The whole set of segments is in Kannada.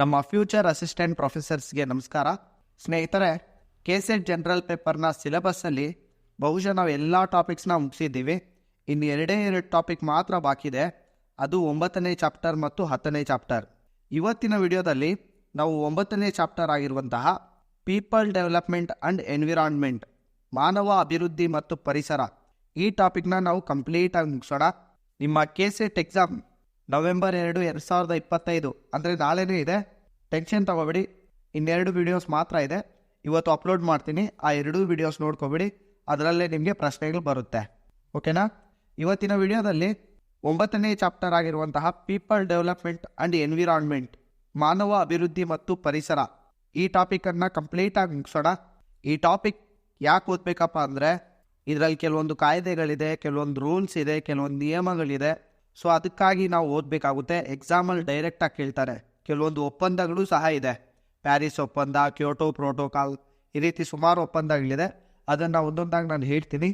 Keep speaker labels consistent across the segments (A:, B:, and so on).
A: ನಮ್ಮ ಫ್ಯೂಚರ್ ಅಸಿಸ್ಟೆಂಟ್ ಪ್ರೊಫೆಸರ್ಸ್ಗೆ ನಮಸ್ಕಾರ. ಸ್ನೇಹಿತರೆ ಕೆ ಸೆಟ್ ಜನರಲ್ ಪೇಪರ್ನ ಸಿಲೆಬಸ್ಸಲ್ಲಿ ಬಹುಶಃ ನಾವು ಎಲ್ಲ ಟಾಪಿಕ್ಸ್ನ ಮುಗಿಸಿದ್ದೀವಿ. ಇನ್ನು ಎರಡೇ ಎರಡು ಟಾಪಿಕ್ ಮಾತ್ರ ಬಾಕಿದೆ ಅದು ಒಂಬತ್ತನೇ ಚಾಪ್ಟರ್ ಮತ್ತು ಹತ್ತನೇ ಚಾಪ್ಟರ್. ಇವತ್ತಿನ ವಿಡಿಯೋದಲ್ಲಿ ನಾವು ಒಂಬತ್ತನೇ ಚಾಪ್ಟರ್ ಆಗಿರುವಂತಹ ಪೀಪಲ್ ಡೆವಲಪ್ಮೆಂಟ್ ಆ್ಯಂಡ್ ಎನ್ವಿರಾನ್ಮೆಂಟ್, ಮಾನವ ಅಭಿವೃದ್ಧಿ ಮತ್ತು ಪರಿಸರ ಈ ಟಾಪಿಕ್ನ ನಾವು ಕಂಪ್ಲೀಟಾಗಿ ಮುಗಿಸೋಣ. ನಿಮ್ಮ ಕೆ ಸೆಟ್ ಎಕ್ಸಾಮ್ ನವೆಂಬರ್ ಎರಡು ಎರಡು ಸಾವಿರದ ಇಪ್ಪತ್ತೈದು. ಅಂದರೆ ನಾಳೆನೇ ಇದೆ. ಟೆನ್ಷನ್ ತಗೋಬೇಡಿ. ಇನ್ನೆರಡು ವಿಡಿಯೋಸ್ ಮಾತ್ರ ಇದೆ. ಇವತ್ತು ಅಪ್ಲೋಡ್ ಮಾಡ್ತೀನಿ. ಆ ಎರಡೂ ವಿಡಿಯೋಸ್ ನೋಡ್ಕೊಬೇಡಿ. ಅದರಲ್ಲೇ ನಿಮಗೆ ಪ್ರಶ್ನೆಗಳು ಬರುತ್ತೆ. ಓಕೆನಾ ಇವತ್ತಿನ ವಿಡಿಯೋದಲ್ಲಿ ಒಂಬತ್ತನೇ ಚಾಪ್ಟರ್ ಆಗಿರುವಂತಹ ಪೀಪಲ್ ಡೆವಲಪ್ಮೆಂಟ್ ಆ್ಯಂಡ್ ಎನ್ವಿರಾನ್ಮೆಂಟ್ ಮಾನವ ಅಭಿವೃದ್ಧಿ ಮತ್ತು ಪರಿಸರ. ಈ ಟಾಪಿಕನ್ನು ಕಂಪ್ಲೀಟಾಗಿ ಮುಗಿಸೋಣ. ಈ ಟಾಪಿಕ್ ಯಾಕೆ ಓದಬೇಕಪ್ಪ ಅಂದರೆ, ಇದರಲ್ಲಿ ಕೆಲವೊಂದು ಕಾಯ್ದೆಗಳಿದೆ, ಕೆಲವೊಂದು ರೂಲ್ಸ್ ಇದೆ, ಕೆಲವೊಂದು ನಿಯಮಗಳಿದೆ. ಸೊ ಅದಕ್ಕಾಗಿ ನಾವು ಓದಬೇಕಾಗುತ್ತೆ ಎಕ್ಸಾಮಲ್ಲಿ ಡೈರೆಕ್ಟಾಗಿ ಕೇಳ್ತಾರೆ. ಕೆಲವೊಂದು ಒಪ್ಪಂದಗಳು ಸಹ ಇದೆ. ಪ್ಯಾರಿಸ್ ಒಪ್ಪಂದ ಕ್ಯೋಟೋ ಪ್ರೋಟೋಕಾಲ್ ಈ ರೀತಿ ಸುಮಾರು ಒಪ್ಪಂದಗಳಿದೆ. ಅದನ್ನು ಒಂದೊಂದಾಗಿ ನಾನು ಹೇಳ್ತೀನಿ.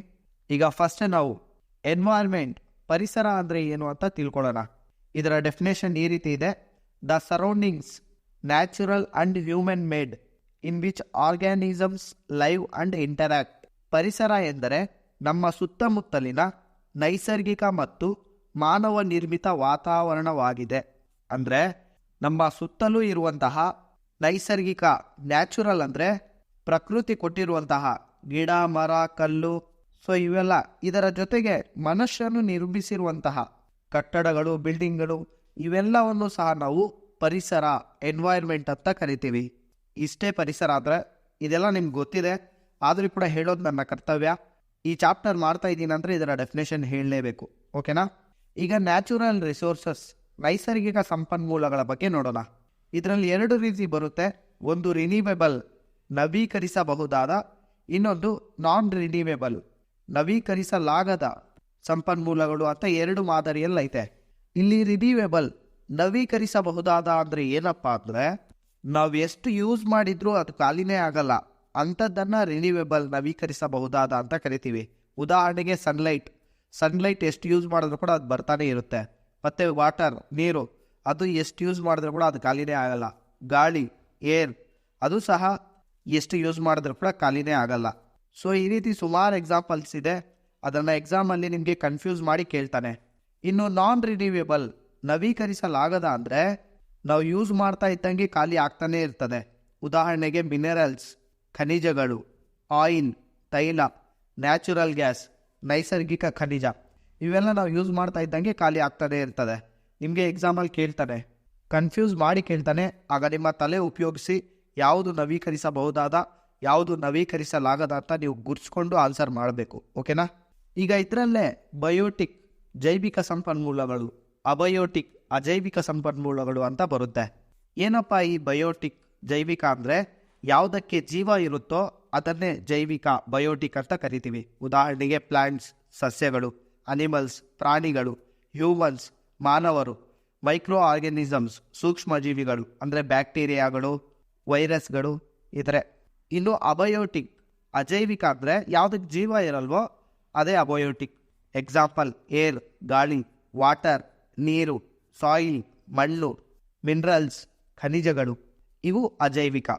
A: ಈಗ ಫಸ್ಟ್ ನಾವು ಎನ್ವೈರ್ಮೆಂಟ್ ಪರಿಸರ ಅಂದರೆ ಏನು ಅಂತ ತಿಳ್ಕೊಳ್ಳೋಣ. ಇದರ ಡೆಫಿನೇಷನ್ ಈ ರೀತಿ ಇದೆ. The surroundings natural and human made in which organisms live and interact ಪರಿಸರ ಎಂದರೆ ನಮ್ಮ ಸುತ್ತಮುತ್ತಲಿನ ನೈಸರ್ಗಿಕ ಮತ್ತು ಮಾನವ ನಿರ್ಮಿತ ವಾತಾವರಣವಾಗಿದೆ. ಅಂದರೆ ನಮ್ಮ ಸುತ್ತಲೂ ಇರುವಂತಹ ನೈಸರ್ಗಿಕ, ನ್ಯಾಚುರಲ್ ಅಂದರೆ ಪ್ರಕೃತಿ ಕೊಟ್ಟಿರುವಂತಹ ಗಿಡ, ಮರ, ಕಲ್ಲು, ಸೊ ಇವೆಲ್ಲ ಇದರ ಜೊತೆಗೆ ಮನುಷ್ಯನು ನಿರ್ಮಿಸಿರುವಂತಹ ಕಟ್ಟಡಗಳು, ಬಿಲ್ಡಿಂಗ್ಗಳು ಇವೆಲ್ಲವನ್ನು ಸಹ ನಾವು ಪರಿಸರ ಎನ್ವೈರ್ಮೆಂಟ್ ಅಂತ ಕರಿತೀವಿ. ಇಷ್ಟೇ ಪರಿಸರ ಆದರೆ ಇದೆಲ್ಲ ನಿಮ್ಗೆ ಗೊತ್ತಿದೆ. ಆದರೂ ಕೂಡ ಹೇಳೋದು ನನ್ನ ಕರ್ತವ್ಯ. ಈ ಚಾಪ್ಟರ್ ಮಾಡ್ತಾ ಇದ್ದೀನಿ ಅಂದರೆ ಇದರ ಡೆಫಿನೇಷನ್ ಹೇಳಲೇಬೇಕು. ಓಕೆನಾ ಈಗ ನ್ಯಾಚುರಲ್ ರಿಸೋರ್ಸಸ್ ನೈಸರ್ಗಿಕ ಸಂಪನ್ಮೂಲಗಳ ಬಗ್ಗೆ ನೋಡೋಣ. ಇದರಲ್ಲಿ ಎರಡು ರೀತಿ ಬರುತ್ತೆ. ಒಂದು ರಿನೀವೇಬಲ್ ನವೀಕರಿಸಬಹುದಾದ, ಇನ್ನೊಂದು ನಾನ್ ರಿನೀವೇಬಲ್ ನವೀಕರಿಸಲಾಗದ ಸಂಪನ್ಮೂಲಗಳು ಅಂತ ಎರಡು ಮಾದರಿಯಲ್ಲೈತೆ. ಇಲ್ಲಿ ರಿನೀವೇಬಲ್ ನವೀಕರಿಸಬಹುದಾದ ಅಂದರೆ ಏನಪ್ಪ ಅಂದರೆ, ನಾವು ಎಷ್ಟು ಯೂಸ್ ಮಾಡಿದ್ರೂ ಅದು ಖಾಲಿನೇ ಆಗಲ್ಲ. ಅಂಥದ್ದನ್ನು ರಿನೀವೇಬಲ್ ನವೀಕರಿಸಬಹುದಾದ ಅಂತ ಕರಿತೀವಿ. ಉದಾಹರಣೆಗೆ ಸನ್ಲೈಟ್ ಸನ್ಲೈಟ್ ಎಷ್ಟು ಯೂಸ್ ಮಾಡಿದ್ರು ಕೂಡ ಅದು ಬರ್ತಾನೆ ಇರುತ್ತೆ. ಮತ್ತು ವಾಟರ್ ನೀರು, ಅದು ಎಷ್ಟು ಯೂಸ್ ಮಾಡಿದ್ರು ಕೂಡ ಅದು ಖಾಲಿನೇ ಆಗಲ್ಲ. ಗಾಳಿ ಏರ್ ಅದು ಸಹ ಎಷ್ಟು ಯೂಸ್ ಮಾಡಿದ್ರು ಕೂಡ ಖಾಲಿನೇ ಆಗಲ್ಲ. ಸೊ ಈ ರೀತಿ ಸುಮಾರು ಎಕ್ಸಾಂಪಲ್ಸ್ ಇದೆ. ಅದನ್ನು ಎಕ್ಸಾಮಲ್ಲಿ ನಿಮಗೆ ಕನ್ಫ್ಯೂಸ್ ಮಾಡಿ ಕೇಳ್ತಾನೆ. ಇನ್ನು ನಾನ್ ರಿನ್ಯೂವೇಬಲ್ ನವೀಕರಿಸಲಾಗದ ಅಂದರೆ ನಾವು ಯೂಸ್ ಮಾಡ್ತಾ ಇದ್ದಂಗೆ ಖಾಲಿ ಆಗ್ತಾನೇ ಇರ್ತದೆ. ಉದಾಹರಣೆಗೆ ಮಿನರಲ್ಸ್ ಖನಿಜಗಳು ಆಯಿಲ್ ತೈಲ ನ್ಯಾಚುರಲ್ ಗ್ಯಾಸ್ ನೈಸರ್ಗಿಕ ಖನಿಜ. ಇವೆಲ್ಲ ನಾವು ಯೂಸ್ ಮಾಡ್ತಾ ಇದ್ದಂಗೆ ಖಾಲಿ ಆಗ್ತಾನೆ ಇರ್ತದೆ. ನಿಮಗೆ ಎಕ್ಸಾಮಲ್ಲಿ ಕೇಳ್ತಾನೆ. ಕನ್ಫ್ಯೂಸ್ ಮಾಡಿ ಕೇಳ್ತಾನೆ, ಆಗ ನಿಮ್ಮ ತಲೆ ಉಪಯೋಗಿಸಿ ಯಾವುದು ನವೀಕರಿಸಬಹುದಾದ, ಯಾವುದು ನವೀಕರಿಸಲಾಗದ ಅಂತ ನೀವು ಗುರ್ಸ್ಕೊಂಡು ಆನ್ಸರ್ ಮಾಡಬೇಕು ಓಕೆನಾ ಈಗ ಇದರಲ್ಲೇ ಬಯೋಟಿಕ್ ಜೈವಿಕ ಸಂಪನ್ಮೂಲಗಳು ಅಬಯೋಟಿಕ್ ಅಜೈವಿಕ ಸಂಪನ್ಮೂಲಗಳು ಅಂತ ಬರುತ್ತೆ. ಏನಪ್ಪ ಈ ಬಯೋಟಿಕ್ ಜೈವಿಕ ಅಂದರೆ, ಯಾವುದಕ್ಕೆ ಜೀವ ಇರುತ್ತೋ ಅದನ್ನೇ ಜೈವಿಕ, ಬಯೋಟಿಕ್ ಅಂತ ಕರಿತೀವಿ. ಉದಾಹರಣೆಗೆ ಪ್ಲಾಂಟ್ಸ್, ಸಸ್ಯಗಳು, ಅನಿಮಲ್ಸ್, ಪ್ರಾಣಿಗಳು, ಹ್ಯೂಮನ್ಸ್, ಮಾನವರು, ಮೈಕ್ರೋ ಆರ್ಗ್ಯಾನಿಸಮ್ಸ್ ಸೂಕ್ಷ್ಮಜೀವಿಗಳು, ಅಂದರೆ ಬ್ಯಾಕ್ಟೀರಿಯಾಗಳು, ವೈರಸ್ಗಳು ಇದ್ರೆ ಇನ್ನು ಅಬಯೋಟಿಕ್, ಅಜೈವಿಕ ಅಂದರೆ ಯಾವುದಕ್ಕೆ ಜೀವ ಇರಲ್ವೋ ಅದೇ ಅಬಯೋಟಿಕ್. ಎಕ್ಸಾಂಪಲ್, ಏರ್, ಗಾಳಿ, ವಾಟರ್, ನೀರು, ಸಾಯಿಲ್, ಮಣ್ಣು, ಮಿನರಲ್ಸ್, ಖನಿಜಗಳು. ಇವು ಅಜೈವಿಕ.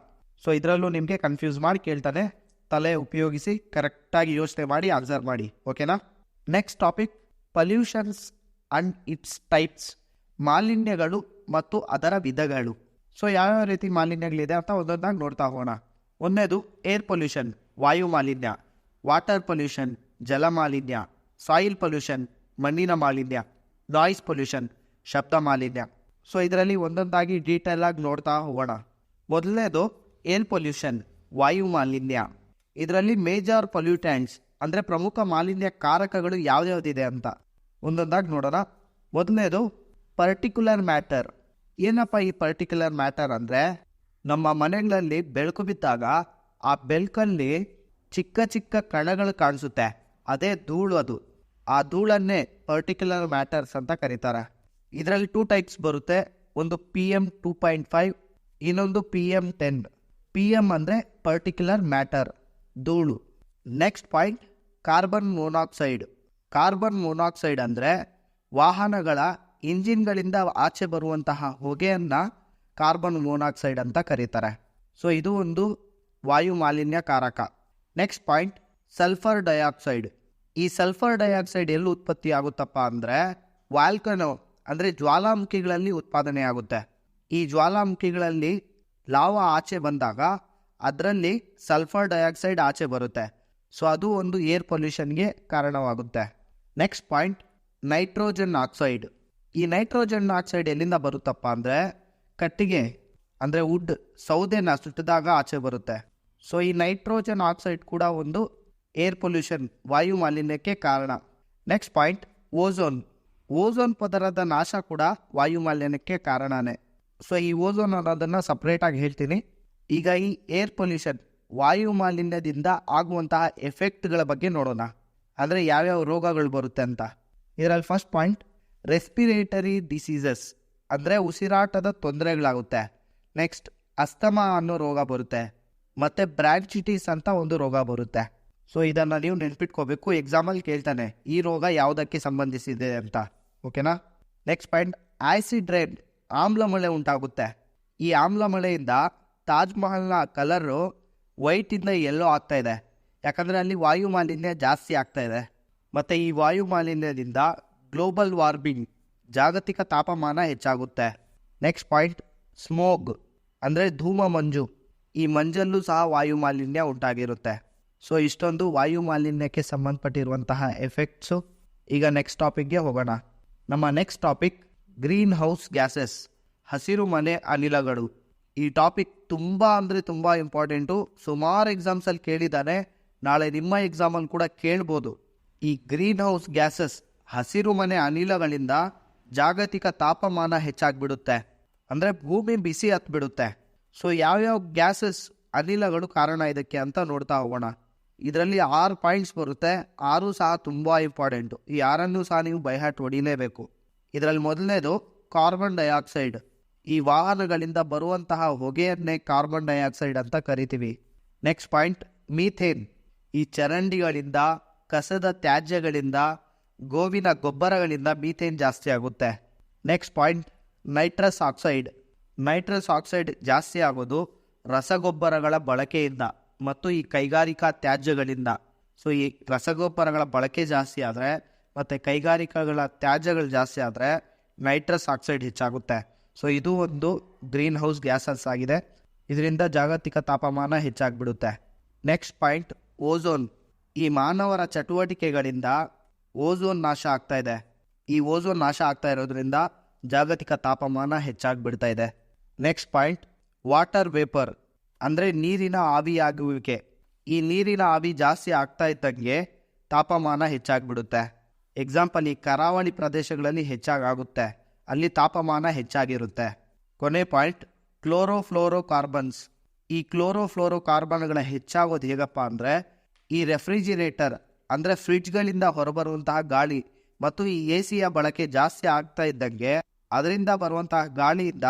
A: ಸೊ ಇದರಲ್ಲೂ ನಿಮಗೆ ಕನ್ಫ್ಯೂಸ್ ಮಾಡಿ ಕೇಳ್ತಾನೆ. ತಲೆ ಉಪಯೋಗಿಸಿ ಕರೆಕ್ಟಾಗಿ ಯೋಚನೆ ಮಾಡಿ ಅಬ್ಸರ್ವ್ ಮಾಡಿ. ಓಕೆನಾ next topic pollutions and its types ಮಾಲಿನ್ಯಗಳು ಮತ್ತು ಅದರ ವಿಧಗಳು. ಸೊ ಯಾವ್ಯಾವ ರೀತಿ ಮಾಲಿನ್ಯಗಳಿದೆ ಅಂತ ಒಂದೊಂದಾಗಿ ನೋಡ್ತಾ ಹೋಗೋಣ. ಒಂದನೇದು ಏರ್ ಪೊಲ್ಯೂಷನ್ ವಾಯು ಮಾಲಿನ್ಯ ವಾಟರ್ ಪೊಲ್ಯೂಷನ್ ಜಲ ಮಾಲಿನ್ಯ ಸಾಯಿಲ್ ಪೊಲ್ಯೂಷನ್ ಮಣ್ಣಿನ ಮಾಲಿನ್ಯ ನಾಯ್ಸ್ ಪೊಲ್ಯೂಷನ್ ಶಬ್ದ ಮಾಲಿನ್ಯ. ಸೊ ಇದರಲ್ಲಿ ಒಂದೊಂದಾಗಿ ಡೀಟೇಲಾಗಿ ನೋಡ್ತಾ ಹೋಗೋಣ. ಮೊದಲನೇದು ಏರ್ ಪೊಲ್ಯೂಷನ್? ವಾಯು ಮಾಲಿನ್ಯ. ಇದರಲ್ಲಿ ಮೇಜರ್ ಪೊಲ್ಯೂಟೆಂಟ್ಸ್, ಅಂದರೆ ಪ್ರಮುಖ ಮಾಲಿನ್ಯ ಕಾರಕಗಳು ಯಾವ್ದ್ಯಾವ್ದಿದೆ ಅಂತ. ಒಂದೊಂದಾಗಿ ನೋಡೋಣ. ಮೊದಲನೇದು ಪರ್ಟಿಕ್ಯುಲರ್ ಮ್ಯಾಟರ್ ಏನಪ್ಪ ಈ ಪರ್ಟಿಕ್ಯುಲರ್ ಮ್ಯಾಟರ್ ಅಂದರೆ? ನಮ್ಮ ಮನೆಗಳಲ್ಲಿ ಬೆಳಕು ಬಿದ್ದಾಗ ಆ ಬೆಳಕಲ್ಲಿ ಚಿಕ್ಕ ಚಿಕ್ಕ ಕಣಗಳು ಕಾಣಿಸುತ್ತೆ. ಅದೇ ಧೂಳು ಅದು. ಆ ಧೂಳನ್ನೇ ಪರ್ಟಿಕ್ಯುಲರ್ ಮ್ಯಾಟರ್ಸ್ ಅಂತ ಕರೀತಾರೆ. ಇದರಲ್ಲಿ ಟೂ ಟೈಪ್ಸ್ ಬರುತ್ತೆ. ಒಂದು P M two point five ಇನ್ನೊಂದು P M ten P M ಅಂದರೆ ಪರ್ಟಿಕ್ಯುಲರ್ ಮ್ಯಾಟರ್ ಧೂಳು. Next point carbon monoxide carbon monoxide ಅಂದರೆ ವಾಹನಗಳ ಇಂಜಿನ್ಗಳಿಂದ ಆಚೆ ಬರುವಂತಹ ಹೊಗೆಯನ್ನು ಕಾರ್ಬನ್ ಮೊನಾಕ್ಸೈಡ್ ಅಂತ ಕರೀತಾರೆ. ಸೊ ಇದು ಒಂದು ವಾಯು ಮಾಲಿನ್ಯಕಾರಕ ನೆಕ್ಸ್ಟ್ ಪಾಯಿಂಟ್ ಸಲ್ಫರ್ ಡೈಆಕ್ಸೈಡ್ ಈ ಸಲ್ಫರ್ ಡೈಆಕ್ಸೈಡ್ ಎಲ್ಲಿ ಉತ್ಪತ್ತಿ ಆಗುತ್ತಪ್ಪ ಅಂದರೆ ವಾಲ್ಕನೋ ಅಂದರೆ ಜ್ವಾಲಾಮುಖಿಗಳಲ್ಲಿ ಉತ್ಪಾದನೆ ಆಗುತ್ತೆ ಈ ಜ್ವಾಲಾಮುಖಿಗಳಲ್ಲಿ ಲಾವ ಆಚೆ ಬಂದಾಗ ಅದರಲ್ಲಿ ಸಲ್ಫರ್ ಡೈಆಕ್ಸೈಡ್ ಆಚೆ ಬರುತ್ತೆ. ಸೊ, ಅದು ಒಂದು ಏರ್ ಪೊಲ್ಯೂಷನ್ಗೆ ಕಾರಣವಾಗುತ್ತೆ. Next point, nitrogen oxide. ಈ ನೈಟ್ರೋಜನ್ ಆಕ್ಸೈಡ್ ಎಲ್ಲಿಂದ ಬರುತ್ತಪ್ಪ ಅಂದರೆ, ಕಟ್ಟಿಗೆ, ಅಂದರೆ ವುಡ್, ಸೌದೆನ ಸುಟ್ಟಿದಾಗ ಆಚೆ ಬರುತ್ತೆ. ಸೊ, ಈ ನೈಟ್ರೋಜನ್ ಆಕ್ಸೈಡ್ ಕೂಡ ಒಂದು ಏರ್ ಪೊಲ್ಯೂಷನ್, ವಾಯು ಮಾಲಿನ್ಯಕ್ಕೆ ಕಾರಣ. Next point, ozone. ಓಝೋನ್ ಪದರದ ನಾಶ ಕೂಡ ವಾಯು ಮಾಲಿನ್ಯಕ್ಕೆ ಕಾರಣನೇ. ಸೊ ಈ ಓಝೋನ್ ಅನ್ನೋದನ್ನು ಸಪ್ರೇಟಾಗಿ ಹೇಳ್ತೀನಿ. ಈಗ ಈ ಏರ್ ಪೊಲ್ಯೂಷನ್ ವಾಯು ಮಾಲಿನ್ಯದಿಂದ ಆಗುವಂತಹ ಎಫೆಕ್ಟ್ಗಳ ಬಗ್ಗೆ ನೋಡೋಣ. ಅಂದರೆ ಯಾವ್ಯಾವ ರೋಗಗಳು ಬರುತ್ತೆ ಅಂತ. ಇದರಲ್ಲಿ ಫಸ್ಟ್ ಪಾಯಿಂಟ್ ರೆಸ್ಪಿರೇಟರಿ ಡಿಸೀಸಸ್ ಅಂದರೆ ಉಸಿರಾಟದ ತೊಂದರೆಗಳಾಗುತ್ತೆ. ನೆಕ್ಸ್ಟ್ ಅಸ್ತಮಾ ಅನ್ನೋ ರೋಗ ಬರುತ್ತೆ. ಮತ್ತು ಬ್ರ್ಯಾಂಚಿಟಿಸ್ ಅಂತ ಒಂದು ರೋಗ ಬರುತ್ತೆ. ಸೊ ಇದನ್ನು ನೀವು ನೆನ್ಪಿಟ್ಕೋಬೇಕು. ಎಕ್ಸಾಮಲ್ಲಿ ಕೇಳ್ತಾನೆ, ಈ ರೋಗ ಯಾವುದಕ್ಕೆ ಸಂಬಂಧಿಸಿದೆ ಅಂತ. ಓಕೆನಾ ನೆಕ್ಸ್ಟ್ ಪಾಯಿಂಟ್ ಆ್ಯಸಿಡ್ ರೈನ್ ಆಮ್ಲ ಮಳೆ ಉಂಟಾಗುತ್ತೆ. ಈ ಆಮ್ಲ ಮಳೆಯಿಂದ ತಾಜ್ ಮಹಲ್ನ ಕಲರು ವೈಟಿಂದ ಎಲ್ಲೋ ಆಗ್ತಾ ಇದೆ. ಯಾಕಂದರೆ ಅಲ್ಲಿ ವಾಯು ಮಾಲಿನ್ಯ ಜಾಸ್ತಿ ಆಗ್ತಾ ಇದೆ. ಮತ್ತು ಈ ವಾಯು ಮಾಲಿನ್ಯದಿಂದ ಗ್ಲೋಬಲ್ ವಾರ್ಮಿಂಗ್, ಜಾಗತಿಕ ತಾಪಮಾನ ಹೆಚ್ಚಾಗುತ್ತೆ. ನೆಕ್ಸ್ಟ್ ಪಾಯಿಂಟ್, ಸ್ಮೋಗ್, ಅಂದರೆ ಧೂಮ ಮಂಜು. ಈ ಮಂಜಲ್ಲೂ ಸಹ ವಾಯು ಮಾಲಿನ್ಯ ಉಂಟಾಗಿರುತ್ತೆ. ಸೊ, ಇಷ್ಟೊಂದು ವಾಯು ಮಾಲಿನ್ಯಕ್ಕೆ ಸಂಬಂಧಪಟ್ಟಿರುವಂತಹ ಎಫೆಕ್ಟ್ಸು ಈಗ ನೆಕ್ಸ್ಟ್ ಟಾಪಿಕ್ಗೆ ಹೋಗೋಣ. ನಮ್ಮ next topic green house gases, ಹಸಿರು ಮನೆ ಅನಿಲಗಳು. ಈ ಟಾಪಿಕ್ ತುಂಬ ಅಂದರೆ ತುಂಬ ಇಂಪಾರ್ಟೆಂಟು. ಸುಮಾರು ಎಕ್ಸಾಮ್ಸಲ್ಲಿ ಕೇಳಿದ್ದಾನೆ. ನಾಳೆ ನಿಮ್ಮ ಎಕ್ಸಾಮಲ್ಲಿ ಕೂಡ ಕೇಳ್ಬೋದು. ಈ ಗ್ರೀನ್ ಹೌಸ್ ಗ್ಯಾಸಸ್, ಹಸಿರು ಮನೆ ಅನಿಲಗಳಿಂದ ಜಾಗತಿಕ ತಾಪಮಾನ ಹೆಚ್ಚಾಗ್ಬಿಡುತ್ತೆ. ಅಂದರೆ ಭೂಮಿ ಬಿಸಿ ಹತ್ಬಿಡುತ್ತೆ. ಸೊ ಯಾವ್ಯಾವ ಗ್ಯಾಸಸ್, ಅನಿಲಗಳು ಕಾರಣ ಇದಕ್ಕೆ ಅಂತ ನೋಡ್ತಾ ಹೋಗೋಣ. ಇದರಲ್ಲಿ ಆರು ಪಾಯಿಂಟ್ಸ್ ಬರುತ್ತೆ. ಆರು ಸಹ ತುಂಬ ಇಂಪಾರ್ಟೆಂಟು ಈ ಆರನ್ನು ಸಹ ನೀವು ಬೈಹಾಟ್ ಹೊಡಿಲೇಬೇಕು. ಇದರಲ್ಲಿ ಮೊದಲನೇದು ಕಾರ್ಬನ್ ಡೈಆಕ್ಸೈಡ್ ಈ ವಾಹನಗಳಿಂದ ಬರುವಂತಹ ಹೊಗೆಯನ್ನೇ ಕಾರ್ಬನ್ ಡೈಆಕ್ಸೈಡ್ ಅಂತ ಕರಿತೀವಿ. ನೆಕ್ಸ್ಟ್ ಪಾಯಿಂಟ್ ಮೀಥೇನ್ ಈ ಚರಂಡಿಗಳಿಂದ, ಕಸದ ತ್ಯಾಜ್ಯಗಳಿಂದ, ಗೋವಿನ ಗೊಬ್ಬರಗಳಿಂದ ಮೀಥೇನ್ ಜಾಸ್ತಿ ಆಗುತ್ತೆ. Next point nitrous oxide nitrous oxide ಜಾಸ್ತಿ ಆಗೋದು ರಸಗೊಬ್ಬರಗಳ ಬಳಕೆಯಿಂದ ಮತ್ತು ಈ ಕೈಗಾರಿಕಾ ತ್ಯಾಜ್ಯಗಳಿಂದ. ಸೊ ಈ ರಸಗೊಬ್ಬರಗಳ ಬಳಕೆ ಜಾಸ್ತಿ ಆದರೆ ಮತ್ತು ಕೈಗಾರಿಕೆಗಳ ತ್ಯಾಜ್ಯಗಳು ಜಾಸ್ತಿ ಆದರೆ ನೈಟ್ರಸ್ ಆಕ್ಸೈಡ್ ಹೆಚ್ಚಾಗುತ್ತೆ. ಸೊ ಇದು ಒಂದು ಗ್ರೀನ್ ಹೌಸ್ ಗ್ಯಾಸಸ್ ಆಗಿದೆ. ಇದರಿಂದ ಜಾಗತಿಕ ತಾಪಮಾನ ಹೆಚ್ಚಾಗ್ಬಿಡುತ್ತೆ. ನೆಕ್ಸ್ಟ್ ಪಾಯಿಂಟ್ ಓಝೋನ್ ಈ ಮಾನವರ ಚಟುವಟಿಕೆಗಳಿಂದ ಓಝೋನ್ ನಾಶ ಆಗ್ತಾ ಇದೆ. ಈ ಓಝೋನ್ ನಾಶ ಆಗ್ತಾ ಇರೋದ್ರಿಂದ ಜಾಗತಿಕ ತಾಪಮಾನ ಹೆಚ್ಚಾಗ್ಬಿಡ್ತಾ ಇದೆ. ನೆಕ್ಸ್ಟ್ ಪಾಯಿಂಟ್ ವಾಟರ್ ವೇಪರ್ ಅಂದರೆ ನೀರಿನ ಆವಿಯಾಗುವಿಕೆ. ಈ ನೀರಿನ ಆವಿ ಜಾಸ್ತಿ ಆಗ್ತಾ ಇದ್ದಂಗೆ ತಾಪಮಾನ ಹೆಚ್ಚಾಗ್ಬಿಡುತ್ತೆ. ಎಕ್ಸಾಂಪಲ್ ಈ ಕರಾವಳಿ ಪ್ರದೇಶಗಳಲ್ಲಿ ಹೆಚ್ಚಾಗುತ್ತೆ ಅಲ್ಲಿ ತಾಪಮಾನ ಹೆಚ್ಚಾಗಿರುತ್ತೆ. ಕೊನೆ ಪಾಯಿಂಟ್ ಕ್ಲೋರೋಫ್ಲೋರೋ ಕಾರ್ಬನ್ಸ್ ಈ ಕ್ಲೋರೋಫ್ಲೋರೋ ಕಾರ್ಬನ್ಗಳ ಹೆಚ್ಚಾಗೋದು ಹೇಗಪ್ಪ ಅಂದರೆ, ಈ ರೆಫ್ರಿಜಿರೇಟರ್, ಅಂದರೆ ಫ್ರಿಡ್ಜ್ಗಳಿಂದ ಹೊರಬರುವಂತಹ ಗಾಳಿ ಮತ್ತು ಈ ಎ ಸಿಯ ಬಳಕೆ ಜಾಸ್ತಿ ಆಗ್ತಾ ಇದ್ದಂಗೆ, ಅದರಿಂದ ಬರುವಂತಹ ಗಾಳಿಯಿಂದ